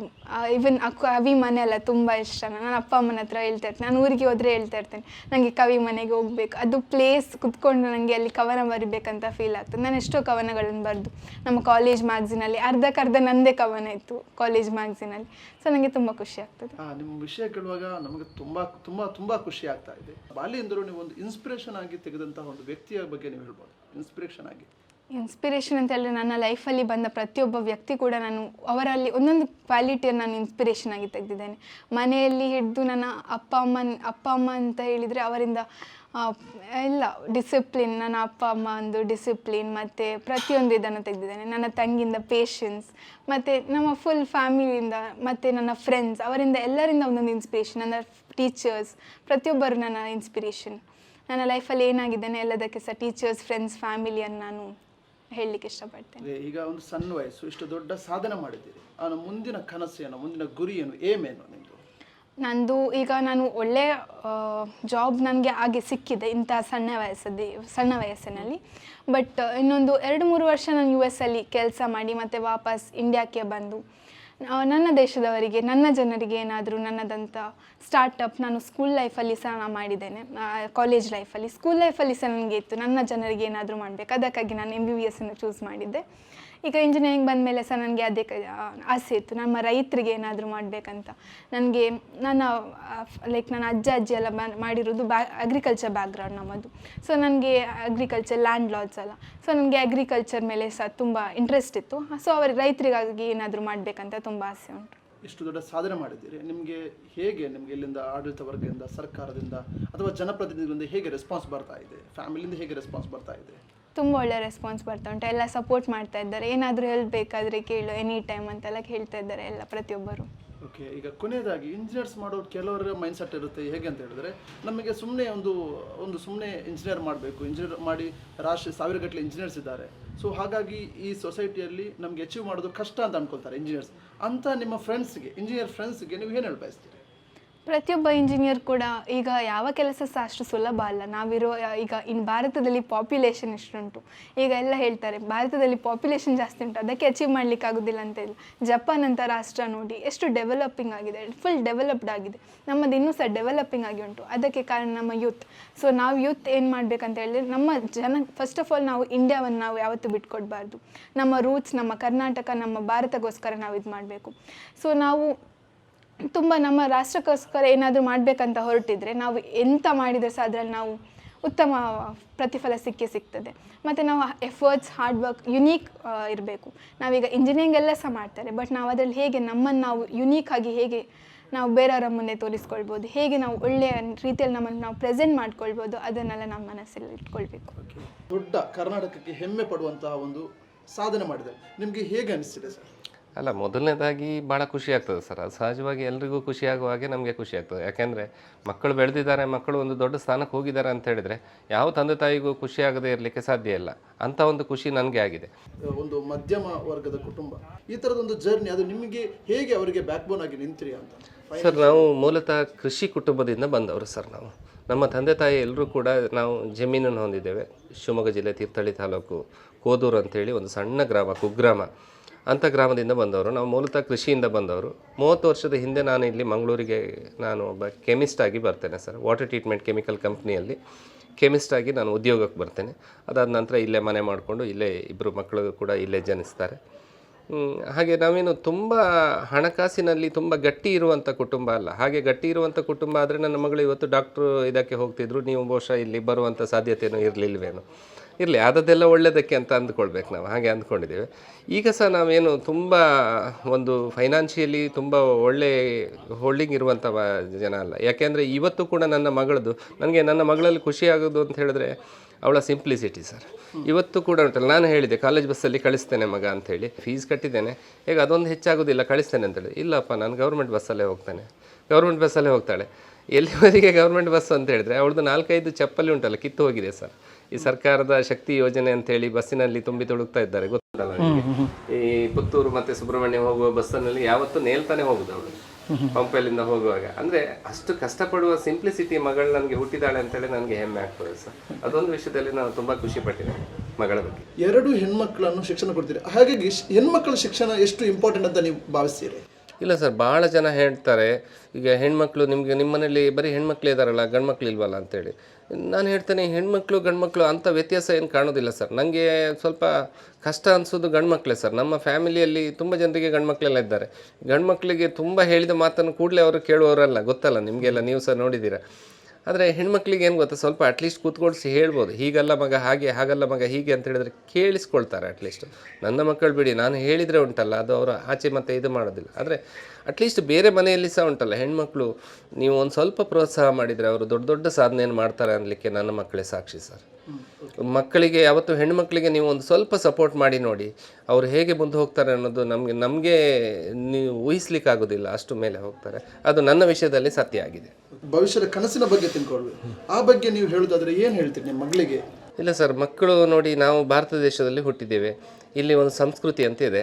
Speaker 2: ಇವನ್ ಕವಿ ಮನೆ ಎಲ್ಲ ತುಂಬ ಇಷ್ಟ. ನನ್ನ ಅಪ್ಪ ಅಮ್ಮನ ಹತ್ರ ಹೇಳ್ತಾ ಇರ್ತೇನೆ. ನಾನು ಊರಿಗೆ ಹೋದರೆ ಹೇಳ್ತಾ ಇರ್ತೇನೆ. ನನಗೆ ಕವಿ ಮನೆಗೆ ಹೋಗ್ಬೇಕು. ಅದು ಪ್ಲೇಸ್ ಕುತ್ಕೊಂಡು ನನಗೆ ಅಲ್ಲಿ ಕವನ ಬರಿಬೇಕಂತ ಫೀಲ್ ಆಗ್ತದೆ. ನಾನು ಎಷ್ಟೋ ಕವನಗಳನ್ನು ಬರೆದು, ನಮ್ಮ ಕಾಲೇಜ್ ಮ್ಯಾಗ್ಝಿನಲ್ಲಿ ಅರ್ಧಕ್ಕರ್ಧ ನನ್ನದೇ ಕವನ ಇತ್ತು ಕಾಲೇಜ್ ಮ್ಯಾಗ್ಝಿನಲ್ಲಿ ಸೊ ನನಗೆ ತುಂಬ ಖುಷಿ ಆಗ್ತದೆ.
Speaker 1: ನಿಮ್ಮ ವಿಷಯ ಕೇಳುವಾಗ ನಮಗೆ ತುಂಬ ತುಂಬ ತುಂಬ ಖುಷಿ ಆಗ್ತಾ ಇದೆ. ಬಾಲ್ಯದಿಂದಲೂ ನೀವು ಒಂದು ಇನ್ಸ್ಪಿರೇಷನ್ ಆಗಿ ತೆಗೆದಂತಹ ಒಂದು ವ್ಯಕ್ತಿಯ ಬಗ್ಗೆ ನೀವು ಹೇಳ್ಬೋದು. ಇನ್ಸ್ಪಿರೇಷನ್ ಆಗಿ.
Speaker 2: ಇನ್ಸ್ಪಿರೇಷನ್ ಅಂತ ಹೇಳಿದ್ರೆ ನನ್ನ ಲೈಫಲ್ಲಿ ಬಂದ ಪ್ರತಿಯೊಬ್ಬ ವ್ಯಕ್ತಿ ಕೂಡ ನಾನು ಅವರಲ್ಲಿ ಒಂದೊಂದು ಕ್ವಾಲಿಟಿಯನ್ನು ನಾನು ಇನ್ಸ್ಪಿರೇಷನ್ ಆಗಿ ತೆಗೆದಿದ್ದೇನೆ. ಮನೆಯಲ್ಲಿ ಹಿಡಿದು ನನ್ನ ಅಪ್ಪ ಅಮ್ಮನ ಅಪ್ಪ ಅಮ್ಮ ಅಂತ ಹೇಳಿದರೆ ಅವರಿಂದ ಎಲ್ಲ ಡಿಸಿಪ್ಲಿನ್ ನನ್ನ ಅಪ್ಪ ಅಮ್ಮ ಒಂದು ಡಿಸಿಪ್ಲಿನ್ ಮತ್ತು ಪ್ರತಿಯೊಂದು ಇದನ್ನು ತೆಗೆದಿದ್ದೇನೆ. ನನ್ನ ತಂಗಿಯಿಂದ ಪೇಷನ್ಸ್ ಮತ್ತು ನಮ್ಮ ಫುಲ್ ಫ್ಯಾಮಿಲಿಯಿಂದ ಮತ್ತು ನನ್ನ ಫ್ರೆಂಡ್ಸ್ ಅವರಿಂದ ಎಲ್ಲರಿಂದ ಒಂದೊಂದು ಇನ್ಸ್ಪಿರೇಷನ್ ನನ್ನ ಟೀಚರ್ಸ್ ಪ್ರತಿಯೊಬ್ಬರು ನನ್ನ ಇನ್ಸ್ಪಿರೇಷನ್ ನನ್ನ ಲೈಫಲ್ಲಿ ಏನಾಗಿದ್ದೇನೆ ಎಲ್ಲದಕ್ಕೆ ಸಹ ಟೀಚರ್ಸ್ ಫ್ರೆಂಡ್ಸ್ ಫ್ಯಾಮಿಲಿಯನ್ನು ನಾನು ಹೇಳಲಿಕ್ಕೆ ಇಷ್ಟಪಡ್ತೇನೆ.
Speaker 1: ಈಗ ಒಂದು ಸಣ್ಣ ವಯಸ್ಸು ಇಷ್ಟು ದೊಡ್ಡ ಸಾಧನೆ ಮಾಡಿದ್ದೀರಿ. ಅವನ ಮುಂದಿನ ಕನಸು ಏನು ಮುಂದಿನ ಗುರಿ ಏನು ಏಮ್ ಏನು ನಿಮ್ಮದು
Speaker 2: ನಂದು ಈಗ ನಾನು ಒಳ್ಳೆ ಜಾಬ್ ನನಗೆ ಹಾಗೆ ಸಿಕ್ಕಿದೆ ಇಂಥ ಸಣ್ಣ ವಯಸ್ಸಲ್ಲಿ ಸಣ್ಣ ವಯಸ್ಸಿನಲ್ಲಿ. ಬಟ್ ಇನ್ನೊಂದು ಎರಡು ಮೂರು ವರ್ಷ ನಾನು ಯು ಎಸ್ ಅಲ್ಲಿ ಕೆಲಸ ಮಾಡಿ ಮತ್ತೆ ವಾಪಸ್ ಇಂಡಿಯಾಕ್ಕೆ ಬಂದು ನನ್ನ ದೇಶದವರಿಗೆ, ನನ್ನ ಜನರಿಗೆ ಏನಾದರೂ ನನ್ನದಂಥ ಸ್ಟಾರ್ಟಪ್ ನಾನು ಸ್ಕೂಲ್ ಲೈಫಲ್ಲಿ ಸಹ ನಾನು ಮಾಡಿದ್ದೇನೆ. ಕಾಲೇಜ್ ಲೈಫಲ್ಲಿ ಸ್ಕೂಲ್ ಲೈಫಲ್ಲಿ ಸಹ ನನಗೆ ಇತ್ತು. ನನ್ನ ಜನರಿಗೆ ಏನಾದರೂ ಮಾಡಬೇಕು. ಅದಕ್ಕಾಗಿ ನಾನು ಎಂ ಬಿ ಬಿ ಎಸ್ಸನ್ನು ಚೂಸ್ ಮಾಡಿದ್ದೆ. ಈಗ ಇಂಜಿನಿಯರಿಂಗ್ ಬಂದ ಮೇಲೆ ಸಹ ನನಗೆ ಅದೇ ಆಸೆ ಇತ್ತು. ನಮ್ಮ ರೈತರಿಗೆ ಏನಾದರೂ ಮಾಡಬೇಕಂತ. ನನಗೆ ನನ್ನ ಲೈಕ್ ನನ್ನ ಅಜ್ಜ, ಅಜ್ಜಿ ಎಲ್ಲ ಬ- ಮಾಡಿರೋದು ಬ್ಯಾ ಅಗ್ರಿಕಲ್ಚರ್ ಬ್ಯಾಕ್ಗ್ರೌಂಡ್ ನಮ್ಮದು. ಸೊ ನನಗೆ ಅಗ್ರಿಕಲ್ಚರ್ ಲ್ಯಾಂಡ್ ಲಾಡ್ಸ್ ಎಲ್ಲ. ಸೊ ನನಗೆ ಅಗ್ರಿಕಲ್ಚರ್ ಮೇಲೆ ಸಹ ತುಂಬ ಇಂಟ್ರೆಸ್ಟ್ ಇತ್ತು. ಸೊ ಅವರು ರೈತರಿಗಾಗಿ ಏನಾದರೂ ಮಾಡಬೇಕಂತ ತುಂಬ ಆಸೆ ಉಂಟು.
Speaker 1: ಇಷ್ಟು ದೊಡ್ಡ ಸಾಧನೆ ಮಾಡಿದ್ದೀರಿ. ನಿಮಗೆ ಹೇಗೆ ನಿಮಗೆ ಇಲ್ಲಿಂದ ಆಡಳಿತ ವರ್ಗದಿಂದ, ಸರ್ಕಾರದಿಂದ ಅಥವಾ ಜನಪ್ರತಿನಿಧಿಗಳಿಂದ ಹೇಗೆ ರೆಸ್ಪಾನ್ಸ್ ಬರ್ತಾ ಇದೆ? ಫ್ಯಾಮಿಲಿಯಿಂದ ಹೇಗೆ ರೆಸ್ಪಾನ್ಸ್ ಬರ್ತಾ ಇದೆ?
Speaker 2: ತುಂಬ ಒಳ್ಳೆ ರೆಸ್ಪಾನ್ಸ್ ಬರ್ತಾ ಉಂಟು. ಎಲ್ಲ ಸಪೋರ್ಟ್ ಮಾಡ್ತಾ ಇದ್ದಾರೆ. ಏನಾದರೂ ಹೆಲ್ಪ್ ಬೇಕಾದರೆ ಕೇಳು ಎನಿ ಟೈಮ್ ಅಂತೆಲ್ಲ ಹೇಳ್ತಾ ಇದ್ದಾರೆ ಎಲ್ಲ ಪ್ರತಿಯೊಬ್ಬರು.
Speaker 1: ಓಕೆ ಈಗ ಕೊನೆಯದಾಗಿ ಇಂಜಿನಿಯರ್ಸ್ ಮಾಡೋರು ಕೆಲವರ ಮೈಂಡ್ ಸೆಟ್ ಇರುತ್ತೆ. ಹೇಗೆ ಅಂತ ಹೇಳಿದ್ರೆ, ನಮಗೆ ಸುಮ್ಮನೆ ಒಂದು ಒಂದು ಸುಮ್ಮನೆ ಇಂಜಿನಿಯರ್ ಮಾಡಬೇಕು. ಇಂಜಿನಿಯರ್ ಮಾಡಿ ರಾಷ್ಟ್ರ ಸಾವಿರಗಟ್ಟಲೆ ಇಂಜಿನಿಯರ್ಸ್ ಇದ್ದಾರೆ. ಸೊ ಹಾಗಾಗಿ ಈ ಸೊಸೈಟಿಯಲ್ಲಿ ನಮಗೆ ಅಚೀವ್ ಮಾಡೋದು ಕಷ್ಟ ಅಂತ ಅನ್ಕೊಳ್ತಾರೆ ಇಂಜಿನಿಯರ್ಸ್ ಅಂತ ನಿಮ್ಮ ಫ್ರೆಂಡ್ಸ್ಗೆ ಇಂಜಿನಿಯರ್ ಫ್ರೆಂಡ್ಸ್ಗೆ ನೀವು ಏನು ಹೇಳಿ ಬಯಸ್ತೀರಿ
Speaker 2: ಪ್ರತಿಯೊಬ್ಬ ಇಂಜಿನಿಯರ್ ಕೂಡ ಈಗ ಯಾವ ಕೆಲಸ ಸಹ ಅಷ್ಟು ಸುಲಭ ಅಲ್ಲ. ನಾವಿರೋ, ಈಗ ಇನ್ನು ಭಾರತದಲ್ಲಿ ಪಾಪ್ಯುಲೇಷನ್ ಎಷ್ಟುಂಟು? ಈಗ ಎಲ್ಲ ಹೇಳ್ತಾರೆ, ಭಾರತದಲ್ಲಿ ಪಾಪ್ಯುಲೇಷನ್ ಜಾಸ್ತಿ ಉಂಟು. ಅದಕ್ಕೆ ಅಚೀವ್ ಮಾಡಲಿಕ್ಕೆ ಆಗೋದಿಲ್ಲ ಅಂತ ಇಲ್ಲ. ಜಪಾನ್ ಅಂತ ರಾಷ್ಟ್ರ ನೋಡಿ, ಎಷ್ಟು ಡೆವಲಪಿಂಗ್ ಆಗಿದೆ. ಫುಲ್ ಡೆವಲಪ್ಡ್ ಆಗಿದೆ. ನಮ್ಮದು ಇನ್ನೂ ಸಹ ಡೆವಲಪಿಂಗ್ ಆಗಿ ಉಂಟು. ಅದಕ್ಕೆ ಕಾರಣ ನಮ್ಮ ಯೂತ್ ಸೊ ನಾವು ಯೂತ್ ಏನು ಮಾಡಬೇಕಂತ ಹೇಳಿದ್ರೆ, ನಮ್ಮ ಜನ ಫಸ್ಟ್ ಆಫ್ ಆಲ್ ನಾವು ಇಂಡಿಯಾವನ್ನು ನಾವು ಯಾವತ್ತೂ ಬಿಟ್ಕೊಡ್ಬಾರ್ದು. ನಮ್ಮ ರೂಟ್ಸ್ ನಮ್ಮ ಕರ್ನಾಟಕ, ನಮ್ಮ ಭಾರತಗೋಸ್ಕರ ನಾವು ಇದು ಮಾಡಬೇಕು ಸೊ ನಾವು ತುಂಬ ನಮ್ಮ ರಾಷ್ಟ್ರಕ್ಕೋಸ್ಕರ ಏನಾದರೂ ಮಾಡಬೇಕಂತ ಹೊರಟಿದ್ರೆ ನಾವು ಎಂತ ಮಾಡಿದರೆ ಸಹ ಅದರಲ್ಲಿ ನಾವು ಉತ್ತಮ ಪ್ರತಿಫಲ ಸಿಕ್ಕೇ ಸಿಗ್ತದೆ. ಮತ್ತು ನಾವು ಎಫರ್ಟ್ಸ್ ಹಾರ್ಡ್ ವರ್ಕ್ ಯುನೀಕ್ ಇರಬೇಕು. ನಾವೀಗ ಇಂಜಿನಿಯರಿಂಗ್ ಎಲ್ಲ ಸಹ ಮಾಡ್ತಾರೆ ಬಟ್ ನಾವು ಅದರಲ್ಲಿ ಹೇಗೆ ನಮ್ಮನ್ನು ನಾವು ಯುನೀಕ್ ಆಗಿ ಹೇಗೆ ನಾವು ಬೇರೆಯವರ ಮುಂದೆ ತೋರಿಸ್ಕೊಳ್ಬೋದು, ಹೇಗೆ ನಾವು ಒಳ್ಳೆಯ ರೀತಿಯಲ್ಲಿ ನಮ್ಮನ್ನು ನಾವು ಪ್ರೆಸೆಂಟ್ ಮಾಡ್ಕೊಳ್ಬೋದು ಅದನ್ನೆಲ್ಲ ನಮ್ಮ ಮನಸ್ಸಲ್ಲಿ ಇಟ್ಕೊಳ್ಬೇಕು.
Speaker 1: ದೊಡ್ಡ ಕರ್ನಾಟಕಕ್ಕೆ ಹೆಮ್ಮೆ ಪಡುವಂತಹ ಒಂದು ಸಾಧನೆ ಮಾಡಿದ್ದಾರೆ. ನಿಮಗೆ ಹೇಗೆ ಅನಿಸ್ತಿದೆ ಸರ್?
Speaker 3: ಅಲ್ಲ ಮೊದಲನೇದಾಗಿ ಭಾಳ ಖುಷಿ ಆಗ್ತದೆ ಸರ್. ಅದು ಸಹಜವಾಗಿ ಎಲ್ರಿಗೂ ಖುಷಿ ಆಗುವ ಹಾಗೆ ನಮಗೆ ಖುಷಿ ಆಗ್ತದೆ. ಯಾಕೆಂದರೆ ಮಕ್ಕಳು ಬೆಳೆದಿದ್ದಾರೆ ಮಕ್ಕಳು ಒಂದು ದೊಡ್ಡ ಸ್ಥಾನಕ್ಕೆ ಹೋಗಿದ್ದಾರೆ ಅಂತ ಹೇಳಿದರೆ ಯಾವ ತಂದೆ ತಾಯಿಗೂ ಖುಷಿ ಆಗದೆ ಇರಲಿಕ್ಕೆ ಸಾಧ್ಯ ಇಲ್ಲ. ಅಂಥ ಒಂದು ಖುಷಿ ನನಗೆ ಆಗಿದೆ.
Speaker 1: ಒಂದು ಮಧ್ಯಮ ವರ್ಗದ ಕುಟುಂಬ ಈ ಥರದೊಂದು ಜರ್ನಿ ಅದು ನಿಮಗೆ ಹೇಗೆ ಅವರಿಗೆ ಬ್ಯಾಕ್ ಬೋನ್ ಆಗಿ ನಿಂತ್ರಿ ಅಂತ?
Speaker 3: ಸರ್ ನಾವು ಮೂಲತಃ ಕೃಷಿ ಕುಟುಂಬದಿಂದ ಬಂದವರು ಸರ್ ನಾವು. ನಮ್ಮ ತಂದೆ ತಾಯಿ ಎಲ್ಲರೂ ಕೂಡ ನಾವು ಜಮೀನನ್ನು ಹೊಂದಿದ್ದೇವೆ. ಶಿವಮೊಗ್ಗ ಜಿಲ್ಲೆ ತೀರ್ಥಹಳ್ಳಿ ತಾಲೂಕು ಕೋದೂರು ಅಂತೇಳಿ ಒಂದು ಸಣ್ಣ ಗ್ರಾಮ ಕುಗ್ರಾಮ. ಅಂಥ ಗ್ರಾಮದಿಂದ ಬಂದವರು. ನಾವು ಮೂಲತಃ ಕೃಷಿಯಿಂದ ಬಂದವರು. ಮೂವತ್ತು ವರ್ಷದ ಹಿಂದೆ ನಾನು ಇಲ್ಲಿ ಮಂಗಳೂರಿಗೆ ನಾನು ಒಬ್ಬ ಕೆಮಿಸ್ಟ್ ಆಗಿ ಬರ್ತೇನೆ ಸರ್. ವಾಟರ್ ಟ್ರೀಟ್ಮೆಂಟ್ ಕೆಮಿಕಲ್ ಕಂಪ್ನಿಯಲ್ಲಿ ಕೆಮಿಸ್ಟ್ ಆಗಿ ನಾನು ಉದ್ಯೋಗಕ್ಕೆ ಬರ್ತೇನೆ. ಅದಾದ ನಂತರ ಇಲ್ಲೇ ಮನೆ ಮಾಡಿಕೊಂಡು ಇಲ್ಲೇ ಇಬ್ಬರು ಮಕ್ಕಳು ಕೂಡ ಇಲ್ಲೇ ಜನಿಸ್ತಾರೆ. ಹಾಗೆ ನಾವೇನು ತುಂಬ ಹಣಕಾಸಿನಲ್ಲಿ ತುಂಬ ಗಟ್ಟಿ ಇರುವಂಥ ಕುಟುಂಬ ಅಲ್ಲ. ಹಾಗೆ ಗಟ್ಟಿ ಇರುವಂಥ ಕುಟುಂಬ ಆದರೆ ನನ್ನ ಮಗಳು ಇವತ್ತು ಡಾಕ್ಟ್ರು ಇದಕ್ಕೆ ಹೋಗ್ತಿದ್ರು. ನೀವು ಬಹುಶಃ ಇಲ್ಲಿ ಬರುವಂಥ ಸಾಧ್ಯತೆಯೂ ಇರಲಿಲ್ವೇನೋ. ಇರಲಿ, ಆದದ್ದೆಲ್ಲ ಒಳ್ಳೆಯದಕ್ಕೆ ಅಂತ ಅಂದ್ಕೊಳ್ಬೇಕು ನಾವು, ಹಾಗೆ ಅಂದ್ಕೊಂಡಿದ್ದೇವೆ. ಈಗ ಸಹ ನಾವೇನು ತುಂಬ ಒಂದು ಫೈನಾನ್ಷಿಯಲಿ ತುಂಬ ಒಳ್ಳೆ ಹೋಲ್ಡಿಂಗ್ ಇರುವಂಥ ಜನ ಅಲ್ಲ. ಯಾಕೆಂದರೆ ಇವತ್ತು ಕೂಡ ನನ್ನ ಮಗಳದು ನನಗೆ ನನ್ನ ಮಗಳಲ್ಲಿ ಖುಷಿ ಆಗೋದು ಅಂತ ಹೇಳಿದ್ರೆ ಅವಳ ಸಿಂಪ್ಲಿಸಿಟಿ ಸರ್ ಇವತ್ತು ಕೂಡ ಉಂಟಲ್ಲ, ನಾನು ಹೇಳಿದೆ ಕಾಲೇಜ್ ಬಸ್ಸಲ್ಲಿ ಕಳಿಸ್ತೇನೆ ಮಗ ಅಂಥೇಳಿ ಫೀಸ್ ಕಟ್ಟಿದ್ದೇನೆ. ಈಗ ಅದೊಂದು ಹೆಚ್ಚಾಗೋದಿಲ್ಲ, ಕಳಿಸ್ತೇನೆ ಅಂತೇಳಿ ಇಲ್ಲಪ್ಪ, ನಾನು ಗೌರ್ಮೆಂಟ್ ಬಸ್ಸಲ್ಲೇ ಹೋಗ್ತೇನೆ. ಗೌರ್ಮೆಂಟ್ ಬಸ್ಸಲ್ಲೇ ಹೋಗ್ತಾಳೆ. ಎಲ್ಲಿವರೆಗೆ ಗೌರ್ಮೆಂಟ್ ಬಸ್ ಅಂತ ಹೇಳಿದ್ರೆ ಅವಳದು ನಾಲ್ಕೈದು ಚಪ್ಪಲಿ ಉಂಟಲ್ಲ, ಕಿತ್ತು ಹೋಗಿದೆ ಸರ್ ಈ ಸರ್ಕಾರದ ಶಕ್ತಿ ಯೋಜನೆ ಅಂತ ಹೇಳಿ ಬಸ್ಸಿನಲ್ಲಿ ತುಂಬಿ ತುಳುಕ್ತಾ ಇದ್ದಾರೆ ಗೊತ್ತಲ್ಲ ನಿಮಗೆ? ಈ ಪುತ್ತೂರು ಮತ್ತೆ ಸುಬ್ರಹ್ಮಣ್ಯ ಹೋಗುವ ಬಸ್ಸಿನಲ್ಲಿ ಯಾವತ್ತೂ ನೇಲ್ತಾನೆ ಹೋಗುದು ಅವಳು ಪಂಪಲ್ಲಿಂದ ಹೋಗುವಾಗ. ಅಂದ್ರೆ ಅಷ್ಟು ಕಷ್ಟಪಡುವ ಸಿಂಪ್ಲಿಸಿಟಿ ಮಗಳು ನನಗೆ ಹುಟ್ಟಿದಾಳೆ ಅಂತೇಳಿ ನನಗೆ ಹೆಮ್ಮೆ ಆಗ್ತದೆ ಸರ್. ಅದೊಂದು ವಿಷಯದಲ್ಲಿ ನಾನು ತುಂಬಾ ಖುಷಿ ಪಟ್ಟಿದ್ದೇನೆ ಮಗಳ ಬಗ್ಗೆ.
Speaker 1: ಎರಡು ಹೆಣ್ಮಕ್ಳನ್ನು ಶಿಕ್ಷಣ ಕೊಡ್ತೀರಿ. ಹಾಗಾಗಿ ಹೆಣ್ಮಕ್ಳ ಶಿಕ್ಷಣ ಎಷ್ಟು ಇಂಪಾರ್ಟೆಂಟ್ ಅಂತ ನೀವು ಭಾವಿಸ್ತೀರಿ?
Speaker 3: ಇಲ್ಲ ಸರ್ ಭಾಳ ಜನ ಹೇಳ್ತಾರೆ, ಈಗ ಹೆಣ್ಮಕ್ಳು ನಿಮಗೆ ನಿಮ್ಮ ಮನೇಲಿ ಬರೀ ಹೆಣ್ಮಕ್ಳು ಇದ್ದಾರಲ್ಲ ಗಂಡ್ಮಕ್ಳು ಇಲ್ವಲ್ಲ ಅಂತೇಳಿ. ನಾನು ಹೇಳ್ತೇನೆ, ಹೆಣ್ಮಕ್ಳು, ಗಂಡ್ಮಕ್ಳು ಅಂಥ ವ್ಯತ್ಯಾಸ ಏನು ಕಾಣೋದಿಲ್ಲ ಸರ್. ನನಗೆ ಸ್ವಲ್ಪ ಕಷ್ಟ ಅನಿಸೋದು ಗಂಡ್ಮಕ್ಳೇ ಸರ್. ನಮ್ಮ ಫ್ಯಾಮಿಲಿಯಲ್ಲಿ ತುಂಬ ಜನರಿಗೆ ಗಂಡ್ಮಕ್ಳೆಲ್ಲ ಇದ್ದಾರೆ. ಗಂಡ್ಮಕ್ಳಿಗೆ ತುಂಬ ಹೇಳಿದ ಮಾತನ್ನು ಕೂಡಲೇ ಅವರು ಕೇಳುವವರಲ್ಲ, ಗೊತ್ತಲ್ಲ ನಿಮಗೆಲ್ಲ ನೀವು ಸಹ ನೋಡಿದ್ದೀರಾ. ಆದರೆ ಹೆಣ್ಮಕ್ಳಿಗೆ ಏನು ಗೊತ್ತಾ, ಸ್ವಲ್ಪ ಅಟ್ಲೀಸ್ಟ್ ಕೂತ್ಕೊಳ್ಸಿ ಹೇಳ್ಬೋದು. ಹೀಗಲ್ಲ ಮಗ ಹಾಗೆ, ಹಾಗಲ್ಲ ಮಗ ಹೀಗೆ ಅಂತ ಹೇಳಿದ್ರೆ ಕೇಳಿಸ್ಕೊಳ್ತಾರೆ ಅಟ್ಲೀಸ್ಟ್ ನನ್ನ ಮಕ್ಕಳು ಬಿಡಿ, ನಾನು ಹೇಳಿದರೆ ಉಂಟಲ್ಲ, ಅದು ಅವರು ಆಚೆ ಮತ್ತೆ ಇದು ಮಾಡೋದಿಲ್ಲ. ಆದರೆ ಅಟ್ಲೀಸ್ಟ್ ಬೇರೆ ಮನೆಯಲ್ಲಿ ಸಹ ಉಂಟಲ್ಲ, ಹೆಣ್ಮಕ್ಳು, ನೀವು ಒಂದು ಸ್ವಲ್ಪ ಪ್ರೋತ್ಸಾಹ ಮಾಡಿದರೆ ಅವರು ದೊಡ್ಡ ದೊಡ್ಡ ಸಾಧನೆಯನ್ನು ಮಾಡ್ತಾರೆ ಅನ್ನಲಿಕ್ಕೆ ನನ್ನ ಮಕ್ಕಳೇ ಸಾಕ್ಷಿ ಸರ್. ಮಕ್ಕಳಿಗೆ, ಯಾವತ್ತು ಹೆಣ್ಮಕ್ಳಿಗೆ ನೀವು ಒಂದು ಸ್ವಲ್ಪ ಸಪೋರ್ಟ್ ಮಾಡಿ ನೋಡಿ, ಅವರು ಹೇಗೆ ಮುಂದೆ ಹೋಗ್ತಾರೆ ಅನ್ನೋದು ನಮಗೆ ನಮಗೆ ನೀವು ಊಹಿಸ್ಲಿಕ್ಕಾಗೋದಿಲ್ಲ, ಅಷ್ಟು ಮೇಲೆ ಹೋಗ್ತಾರೆ. ಅದು ನನ್ನ ವಿಷಯದಲ್ಲಿ ಸತ್ಯ ಆಗಿದೆ.
Speaker 1: ಭವಿಷ್ಯದ ಕನಸಿನ ಬಗ್ಗೆ ತಿಳ್ಕೊಳ್ಬೇಕು. ಆ ಬಗ್ಗೆ ನೀವು ಹೇಳೋದಾದ್ರೆ ಏನು ಹೇಳ್ತೀರಿ ನಿಮ್ಮ ಮಗಳಿಗೆ?
Speaker 3: ಇಲ್ಲ ಸರ್, ಮಕ್ಕಳು ನೋಡಿ ನಾವು ಭಾರತ ದೇಶದಲ್ಲಿ ಹುಟ್ಟಿದ್ದೇವೆ. ಇಲ್ಲಿ ಒಂದು ಸಂಸ್ಕೃತಿ ಅಂತ ಇದೆ.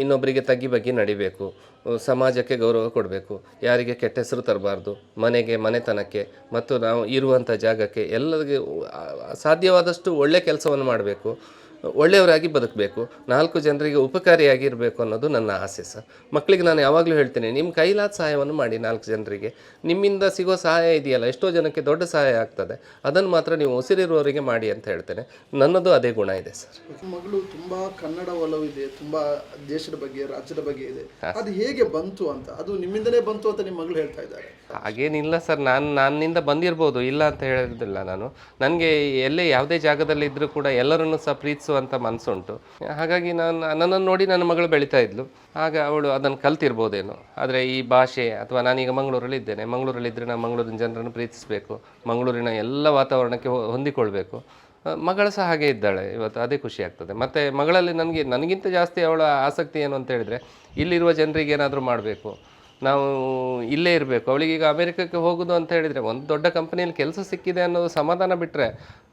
Speaker 3: ಇನ್ನೊಬ್ಬರಿಗೆ ತಗ್ಗಿ ಬಗ್ಗಿ ನಡಿಬೇಕು. ಸಮಾಜಕ್ಕೆ ಗೌರವ ಕೊಡಬೇಕು. ಯಾರಿಗೆ ಕೆಟ್ಟ ಹೆಸರು ತರಬಾರ್ದು. ಮನೆಗೆ, ಮನೆತನಕ್ಕೆ, ಮತ್ತು ನಾವು ಇರುವಂಥ ಜಾಗಕ್ಕೆ ಎಲ್ಲರಿಗೆ ಸಾಧ್ಯವಾದಷ್ಟು ಒಳ್ಳೆ ಕೆಲಸವನ್ನು ಮಾಡಬೇಕು. ಒಳ್ಳೆಯವರಾಗಿ ಬದುಕಬೇಕು. ನಾಲ್ಕು ಜನರಿಗೆ ಉಪಕಾರಿಯಾಗಿರಬೇಕು ಅನ್ನೋದು ನನ್ನ ಆಸೆ ಸರ್. ಮಕ್ಕಳಿಗೆ ನಾನು ಯಾವಾಗಲೂ ಹೇಳ್ತೇನೆ ನಿಮ್ಮ ಕೈಲಾದ ಸಹಾಯವನ್ನು ಮಾಡಿ ನಾಲ್ಕು ಜನರಿಗೆ. ನಿಮ್ಮಿಂದ ಸಿಗೋ ಸಹಾಯ ಇದೆಯಲ್ಲ ಎಷ್ಟೋ ಜನಕ್ಕೆ ದೊಡ್ಡ ಸಹಾಯ ಆಗ್ತದೆ. ಅದನ್ನು ಮಾತ್ರ ನೀವು ಉಸಿರಿರುವವರಿಗೆ ಮಾಡಿ ಅಂತ ಹೇಳ್ತೇನೆ. ನನ್ನದು ಅದೇ ಗುಣ ಇದೆ ಸರ್.
Speaker 1: ಮಗಳು ತುಂಬ ಕನ್ನಡ ಒಲವಿದೆ ತುಂಬ ದೇಶದ ಬಗ್ಗೆ ರಾಜ್ಯದ ಬಗ್ಗೆ ಇದೆ. ಅದು ಹೇಗೆ ಬಂತು ಅಂತ ಅದು ನಿಮ್ಮಿಂದಲೇ ಬಂತು ಅಂತ ನಿಮ್ಮ ಮಗಳು ಹೇಳ್ತಾ ಇದ್ದಾರೆ.
Speaker 3: ಹಾಗೇನಿಲ್ಲ ಸರ್ ನಾನು ನನ್ನಿಂದ ಬಂದಿರ್ಬೋದು ಇಲ್ಲ ಅಂತ ಹೇಳೋದಿಲ್ಲ ನಾನು. ನನಗೆ ಎಲ್ಲೇ ಯಾವುದೇ ಜಾಗದಲ್ಲಿ ಇದ್ದರೂ ಕೂಡ ಎಲ್ಲರನ್ನೂ ಸಹ ಪ್ರೀತಿಸುವಂಥ ಮನಸ್ಸುಂಟು ಹಾಗಾಗಿ ನಾನು ನನ್ನನ್ನು ನೋಡಿ ನನ್ನ ಮಗಳು ಬೆಳೀತಾ ಇದ್ಲು. ಆಗ ಅವಳು ಅದನ್ನು ಕಲ್ತಿರ್ಬೋದೇನೋ. ಆದರೆ ಈ ಭಾಷೆ ಅಥವಾ ನಾನೀಗ ಮಂಗಳೂರಲ್ಲಿ ಇದ್ದೇನೆ. ಮಂಗಳೂರಲ್ಲಿದ್ದರೆ ನಾನು ಮಂಗಳೂರಿನ ಜನರನ್ನು ಪ್ರೀತಿಸಬೇಕು. ಮಂಗಳೂರಿನ ಎಲ್ಲ ವಾತಾವರಣಕ್ಕೆ ಹೊಂದಿಕೊಳ್ಬೇಕು. ಮಗಳು ಸಹ ಹಾಗೆ ಇದ್ದಾಳೆ. ಇವತ್ತು ಅದೇ ಖುಷಿ ಆಗ್ತದೆ. ಮತ್ತು ಮಗಳಲ್ಲಿ ನನಗೆ, ನನಗಿಂತ ಜಾಸ್ತಿ ಅವಳ ಆಸಕ್ತಿ ಏನು ಅಂತ ಹೇಳಿದರೆ, ಇಲ್ಲಿರುವ ಜನರಿಗೆ ಏನಾದರೂ ಮಾಡಬೇಕು. ನಾವು ಇಲ್ಲೇ ಇರಬೇಕು. ಅವಳಿಗೆ ಈಗ ಅಮೆರಿಕಕ್ಕೆ ಹೋಗೋದು ಅಂತ ಹೇಳಿದರೆ, ಒಂದು ದೊಡ್ಡ ಕಂಪನಿಯಲ್ಲಿ ಕೆಲಸ ಸಿಕ್ಕಿದೆ ಅನ್ನೋದು ಸಮಾಧಾನ ಬಿಟ್ಟರೆ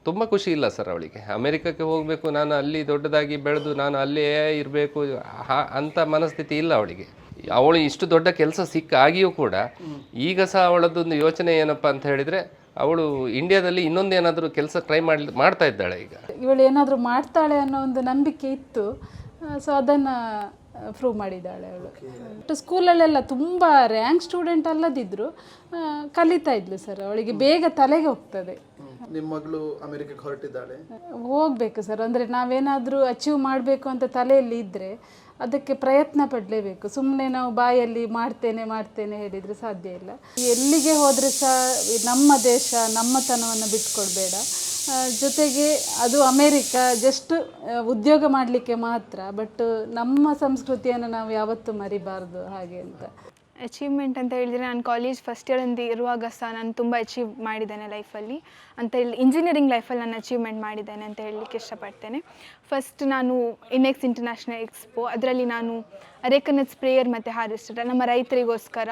Speaker 3: ತುಂಬ ಖುಷಿ ಇಲ್ಲ ಸರ್ ಅವಳಿಗೆ. ಅಮೆರಿಕಕ್ಕೆ ಹೋಗಬೇಕು, ನಾನು ಅಲ್ಲಿ ದೊಡ್ಡದಾಗಿ ಬೆಳೆದು ನಾನು ಅಲ್ಲೇ ಇರಬೇಕು ಅಂಥ ಮನಸ್ಥಿತಿ ಇಲ್ಲ ಅವಳಿಗೆ. ಅವಳು ಇಷ್ಟು ದೊಡ್ಡ ಕೆಲಸ ಸಿಕ್ಕಾಗಿಯೂ ಕೂಡ ಈಗ ಸಹ ಅವಳದ್ದೊಂದು ಯೋಚನೆ ಏನಪ್ಪ ಅಂತ ಹೇಳಿದರೆ, ಅವಳು ಇಂಡಿಯಾದಲ್ಲಿ ಇನ್ನೊಂದೇನಾದರೂ ಕೆಲಸ ಟ್ರೈ ಮಾಡಿ, ಮಾಡ್ತಾ ಇದ್ದಾಳೆ ಈಗ.
Speaker 4: ಇವಳು ಏನಾದರೂ ಮಾಡ್ತಾಳೆ ಅನ್ನೋ ಒಂದು ನಂಬಿಕೆ ಇತ್ತು. ಸೊ ಅದನ್ನು ಪ್ರೂವ್ ಮಾಡಿದ್ದಾಳೆ ಅವಳು. ಬಟ್ ಸ್ಕೂಲಲ್ಲೆಲ್ಲ ತುಂಬ ರ್ಯಾಂಕ್ ಸ್ಟೂಡೆಂಟ್ ಅಲ್ಲದಿದ್ದರೂ ಕಲಿತಾ ಇದ್ಲು ಸರ್ ಅವಳಿಗೆ ಬೇಗ ತಲೆಗೆ ಹೋಗ್ತದೆ.
Speaker 1: ನಿಮ್ಮ ಮಗಳು ಅಮೆರಿಕಕ್ಕೆ ಹೊರಟಿದ್ದಾಳೆ?
Speaker 4: ಹೋಗಬೇಕು ಸರ್ ಅಂದರೆ ನಾವೇನಾದರೂ ಅಚೀವ್ ಮಾಡಬೇಕು ಅಂತ ತಲೆಯಲ್ಲಿ ಇದ್ದರೆ ಅದಕ್ಕೆ ಪ್ರಯತ್ನ ಪಡಲೇಬೇಕು. ಸುಮ್ಮನೆ ನಾವು ಬಾಯಲ್ಲಿ ಮಾಡ್ತೇನೆ ಮಾಡ್ತೇನೆ ಹೇಳಿದರೆ ಸಾಧ್ಯ ಇಲ್ಲ. ಎಲ್ಲಿಗೆ ಹೋದರೆ ಸಹ ನಮ್ಮ ದೇಶ ನಮ್ಮತನವನ್ನು ಬಿಟ್ಕೊಡ್ಬೇಡ ಜೊತೆಗೆ ಅದು ಅಮೇರಿಕ ಜಸ್ಟ್ ಉದ್ಯೋಗ ಮಾಡಲಿಕ್ಕೆ ಮಾತ್ರ ಬಟ್ ನಮ್ಮ ಸಂಸ್ಕೃತಿಯನ್ನು ನಾವು ಯಾವತ್ತೂ ಮರಿಬಾರ್ದು ಹಾಗೆ ಅಂತ.
Speaker 2: ಅಚೀವ್ಮೆಂಟ್ ಅಂತ ಹೇಳಿದರೆ ನಾನು ಕಾಲೇಜ್ ಫಸ್ಟ್ ಇಯರಿಂದ ಇರುವಾಗ ಸಹ ನಾನು ತುಂಬ ಅಚೀವ್ ಮಾಡಿದ್ದೇನೆ ಲೈಫಲ್ಲಿ ಅಂತ ಹೇಳಿ ಇಂಜಿನಿಯರಿಂಗ್ ಲೈಫಲ್ಲಿ ನಾನು ಅಚೀವ್ಮೆಂಟ್ ಮಾಡಿದ್ದೇನೆ ಅಂತ ಹೇಳಲಿಕ್ಕೆ ಇಷ್ಟಪಡ್ತೇನೆ. ಫಸ್ಟ್ ನಾನು ಇನೆಕ್ಸ್ ಇಂಟರ್ನ್ಯಾಷನಲ್ ಎಕ್ಸ್ಪೋ ಅದರಲ್ಲಿ ನಾನು ಅರೇಕನಟ್ ಸ್ಪ್ರೇಯರ್ ಮತ್ತು ಹಾರ್ವೆಸ್ಟರ್ ನಮ್ಮ ರೈತರಿಗೋಸ್ಕರ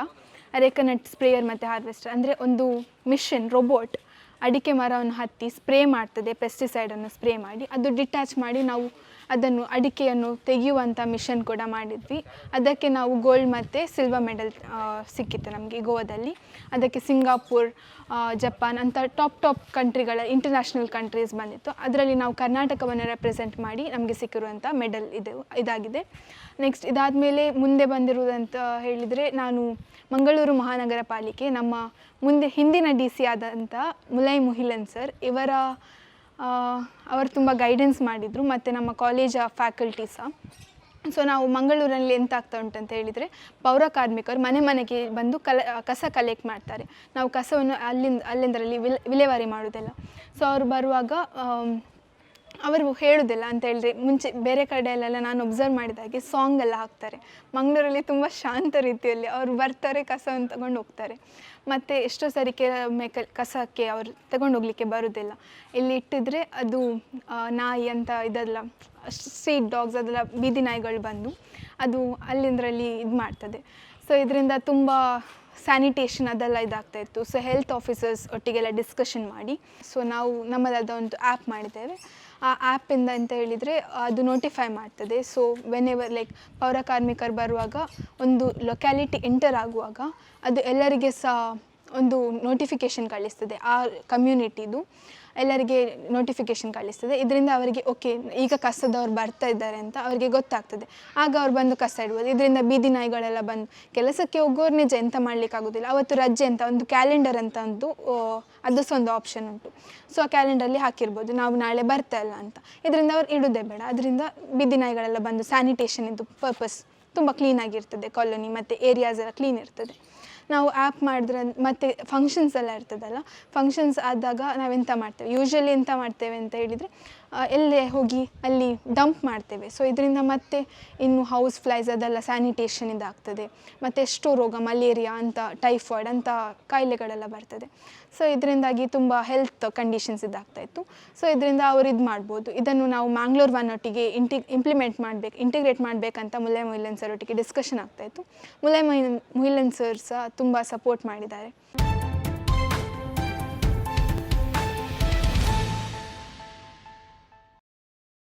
Speaker 2: ಅರೇಕನಟ್ ಸ್ಪ್ರೇಯರ್ ಮತ್ತು ಹಾರ್ವೆಸ್ಟರ್ ಅಂದರೆ ಒಂದು ಮಿಷನ್ ರೋಬೋಟ್ ಅಡಿಕೆ ಮರವನ್ನು ಹತ್ತಿ ಸ್ಪ್ರೇ ಮಾಡ್ತದೆ ಪೆಸ್ಟಿಸೈಡನ್ನು ಸ್ಪ್ರೇ ಮಾಡಿ, ಅದು ಡಿಟ್ಯಾಚ್ ಮಾಡಿ ನಾವು ಅದನ್ನು ಅಡಿಕೆಯನ್ನು ತೆಗೆಯುವಂಥ ಮಿಷನ್ ಕೂಡ ಮಾಡಿದ್ವಿ. ಅದಕ್ಕೆ ನಾವು ಗೋಲ್ಡ್ ಮತ್ತು ಸಿಲ್ವರ್ ಮೆಡಲ್ ಸಿಕ್ಕಿತ್ತು ನಮಗೆ ಗೋವಾದಲ್ಲಿ. ಅದಕ್ಕೆ ಸಿಂಗಾಪುರ್ ಜಪಾನ್ ಅಂತ ಟಾಪ್ ಟಾಪ್ ಕಂಟ್ರಿಗಳ ಇಂಟರ್ನ್ಯಾಷನಲ್ ಕಂಟ್ರೀಸ್ ಬಂದಿತ್ತು. ಅದರಲ್ಲಿ ನಾವು ಕರ್ನಾಟಕವನ್ನು ರೆಪ್ರೆಸೆಂಟ್ ಮಾಡಿ ನಮಗೆ ಸಿಕ್ಕಿರುವಂಥ ಮೆಡಲ್ ಇದು, ಇದಾಗಿದೆ. ನೆಕ್ಸ್ಟ್ ಇದಾದಮೇಲೆ ಮುಂದೆ ಬಂದಿರುವುದಂತ ಹೇಳಿದರೆ ನಾನು ಮಂಗಳೂರು ಮಹಾನಗರ ಪಾಲಿಕೆ, ನಮ್ಮ ಮುಂದೆ ಹಿಂದಿನ ಡಿ ಸಿ ಆದಂಥ ಮುಲೈ ಮುಹಿಲನ್ ಸರ್ ಇವರ ಅವರು ತುಂಬ ಗೈಡೆನ್ಸ್ ಮಾಡಿದರು ಮತ್ತು ನಮ್ಮ ಕಾಲೇಜ ಫ್ಯಾಕಲ್ಟಿ ಸಹ ಸೊ. ನಾವು ಮಂಗಳೂರಲ್ಲಿ ಎಂತಾಗ್ತಾ ಉಂಟು ಅಂತ ಹೇಳಿದರೆ ಪೌರ ಕಾರ್ಮಿಕರು ಮನೆ ಮನೆಗೆ ಬಂದು ಕಲ, ಕಸ ಕಲೆಕ್ಟ್ ಮಾಡ್ತಾರೆ. ನಾವು ಕಸವನ್ನು ಅಲ್ಲಿಂದ, ಅಲ್ಲಿಂದರಲ್ಲಿ ವಿಲೆ, ವಿಲೇವಾರಿ ಮಾಡೋದಿಲ್ಲ ಸೊ ಅವರು ಬರುವಾಗ ಅವರು ಹೇಳೋದಿಲ್ಲ ಅಂತ ಹೇಳಿದ್ರೆ ಮುಂಚೆ ಬೇರೆ ಕಡೆಯಲ್ಲೆಲ್ಲ ನಾನು ಒಬ್ಸರ್ವ್ ಮಾಡಿದ ಹಾಗೆ ಸಾಂಗ್ ಎಲ್ಲ ಹಾಕ್ತಾರೆ. ಮಂಗಳೂರಲ್ಲಿ ತುಂಬ ಶಾಂತ ರೀತಿಯಲ್ಲಿ ಅವರು ಬರ್ತಾರೆ, ಕಸವನ್ನು ತಗೊಂಡು ಹೋಗ್ತಾರೆ. ಮತ್ತು ಎಷ್ಟೋ ಸರಿ ಕೆಲವೊಮ್ಮೆ ಕಸಕ್ಕೆ ಅವರು ತಗೊಂಡು ಹೋಗ್ಲಿಕ್ಕೆ ಬರೋದಿಲ್ಲ. ಇಲ್ಲಿ ಇಟ್ಟಿದ್ರೆ ಅದು ನಾಯಿ ಅಂತ ಇದೆಲ್ಲ ಸ್ಟ್ರೀಟ್ ಡಾಗ್ಸ್ ಅದೆಲ್ಲ ಬೀದಿ ನಾಯಿಗಳು ಬಂದು ಅದು ಅಲ್ಲಿಂದರಲ್ಲಿ ಇದು ಮಾಡ್ತದೆ ಸೊ ಇದರಿಂದ ತುಂಬ ಸ್ಯಾನಿಟೇಷನ್ ಅದೆಲ್ಲ ಇದಾಗ್ತಾ ಇತ್ತು. ಸೊ ಹೆಲ್ತ್ ಆಫೀಸರ್ಸ್ ಒಟ್ಟಿಗೆಲ್ಲ ಡಿಸ್ಕಷನ್ ಮಾಡಿ. ಸೊ ನಾವು ನಮ್ಮದಾದ ಒಂದು ಆ್ಯಪ್ ಮಾಡಿದ್ದೇವೆ. ಆ ಆ್ಯಪಿಂದ ಅಂತ ಹೇಳಿದರೆ ಅದು ನೋಟಿಫೈ ಮಾಡ್ತದೆ. ಸೊ ವೆನ್ ಎವರ್ ಲೈಕ್ ಪೌರ ಕಾರ್ಮಿಕರು ಬರುವಾಗ ಒಂದು ಲೊಕ್ಯಾಲಿಟಿ ಎಂಟರ್ ಆಗುವಾಗ ಅದು ಎಲ್ಲರಿಗೆ ಸಹ ಒಂದು ನೋಟಿಫಿಕೇಷನ್ ಕಳಿಸ್ತದೆ. ಆ ಕಮ್ಯುನಿಟಿದು ಎಲ್ಲರಿಗೆ ನೋಟಿಫಿಕೇಶನ್ ಕಳಿಸ್ತದೆ. ಇದರಿಂದ ಅವರಿಗೆ ಓಕೆ ಈಗ ಕಸದವ್ರು ಬರ್ತಾ ಇದ್ದಾರೆ ಅಂತ ಅವರಿಗೆ ಗೊತ್ತಾಗ್ತದೆ. ಆಗ ಅವ್ರು ಬಂದು ಕಸ ಇಡ್ಬೋದು. ಇದರಿಂದ ಬೀದಿ ನಾಯಿಗಳೆಲ್ಲ ಬಂದು ಕೆಲಸಕ್ಕೆ ಹೋಗೋರು ನಿಜ ಎಂತ ಮಾಡಲಿಕ್ಕಾಗೋದಿಲ್ಲ ಅವತ್ತು ರಜೆ ಅಂತ, ಒಂದು ಕ್ಯಾಲೆಂಡರ್ ಅಂತ ಒಂದು ಅದು ಸಹ ಒಂದು ಆಪ್ಷನ್ ಉಂಟು. ಸೊ ಆ ಕ್ಯಾಲೆಂಡರಲ್ಲಿ ಹಾಕಿರ್ಬೋದು. ನಾವು ನಾಳೆ ಬರ್ತಾ ಇಲ್ಲ ಅಂತ. ಇದರಿಂದ ಅವ್ರು ಇಡೋದೇ ಬೇಡ. ಅದರಿಂದ ಬೀದಿ ನಾಯಿಗಳೆಲ್ಲ ಬಂದು ಸ್ಯಾನಿಟೇಷನ್ ಇದು ಪರ್ಪಸ್ ತುಂಬ ಕ್ಲೀನಾಗಿರ್ತದೆ ಕಾಲೋನಿ, ಮತ್ತು ಏರಿಯಾಸ್ ಎಲ್ಲ ಕ್ಲೀನ್ ಇರ್ತದೆ. ನಾವು ಆ್ಯಪ್ ಮಾಡಿದ್ರೆ ಮತ್ತು ಫಂಕ್ಷನ್ಸ್ ಎಲ್ಲ ಇರ್ತದಲ್ಲ? ಫಂಕ್ಷನ್ಸ್ ಆದಾಗ ನಾವೆಂತ ಮಾಡ್ತೇವೆ? ಯೂಶ್ವಲಿ ಎಂತ ಮಾಡ್ತೇವೆ ಅಂತ ಹೇಳಿದರೆ ಎಲ್ಲೇ ಹೋಗಿ ಅಲ್ಲಿ ಡಂಪ್ ಮಾಡ್ತೇವೆ. ಸೊ ಇದರಿಂದ ಮತ್ತೆ ಇನ್ನು ಹೌಸ್ ಫ್ಲೈಸ್ ಅದೆಲ್ಲ ಸ್ಯಾನಿಟೇಷನ್ ಇದಾಗ್ತದೆ ಮತ್ತು ಎಷ್ಟೋ ರೋಗ ಮಲೇರಿಯಾ ಅಂತ ಟೈಫಾಯ್ಡ್ ಅಂತ ಕಾಯಿಲೆಗಳೆಲ್ಲ ಬರ್ತದೆ. ಸೊ ಇದರಿಂದಾಗಿ ತುಂಬ ಹೆಲ್ತ್ ಕಂಡೀಷನ್ಸ್ ಇದಾಗ್ತಾ ಇತ್ತು. ಸೊ ಇದರಿಂದ ಅವ್ರು ಇದು ಮಾಡ್ಬೋದು. ಇದನ್ನು ನಾವು ಮ್ಯಾಂಗ್ಳೂರ್ ಒಟ್ಟಿಗೆ ಇಂಟಿ ಇಂಪ್ಲಿಮೆಂಟ್ ಮಾಡಬೇಕು ಇಂಟಿಗ್ರೇಟ್ ಮಾಡಬೇಕಂತ ಮುಲ್ಲೈ ಮೊಹಿಲನ್ ಸರ್ ಒಟ್ಟಿಗೆ ಡಿಸ್ಕಷನ್ ಆಗ್ತಾಯಿತ್ತು ಮುಲ್ಲೈ ಮೊಯ್, ಮೊಯ್ಲನ್ ಸರ್ ಸಹ ತುಂಬ ಸಪೋರ್ಟ್ ಮಾಡಿದ್ದಾರೆ.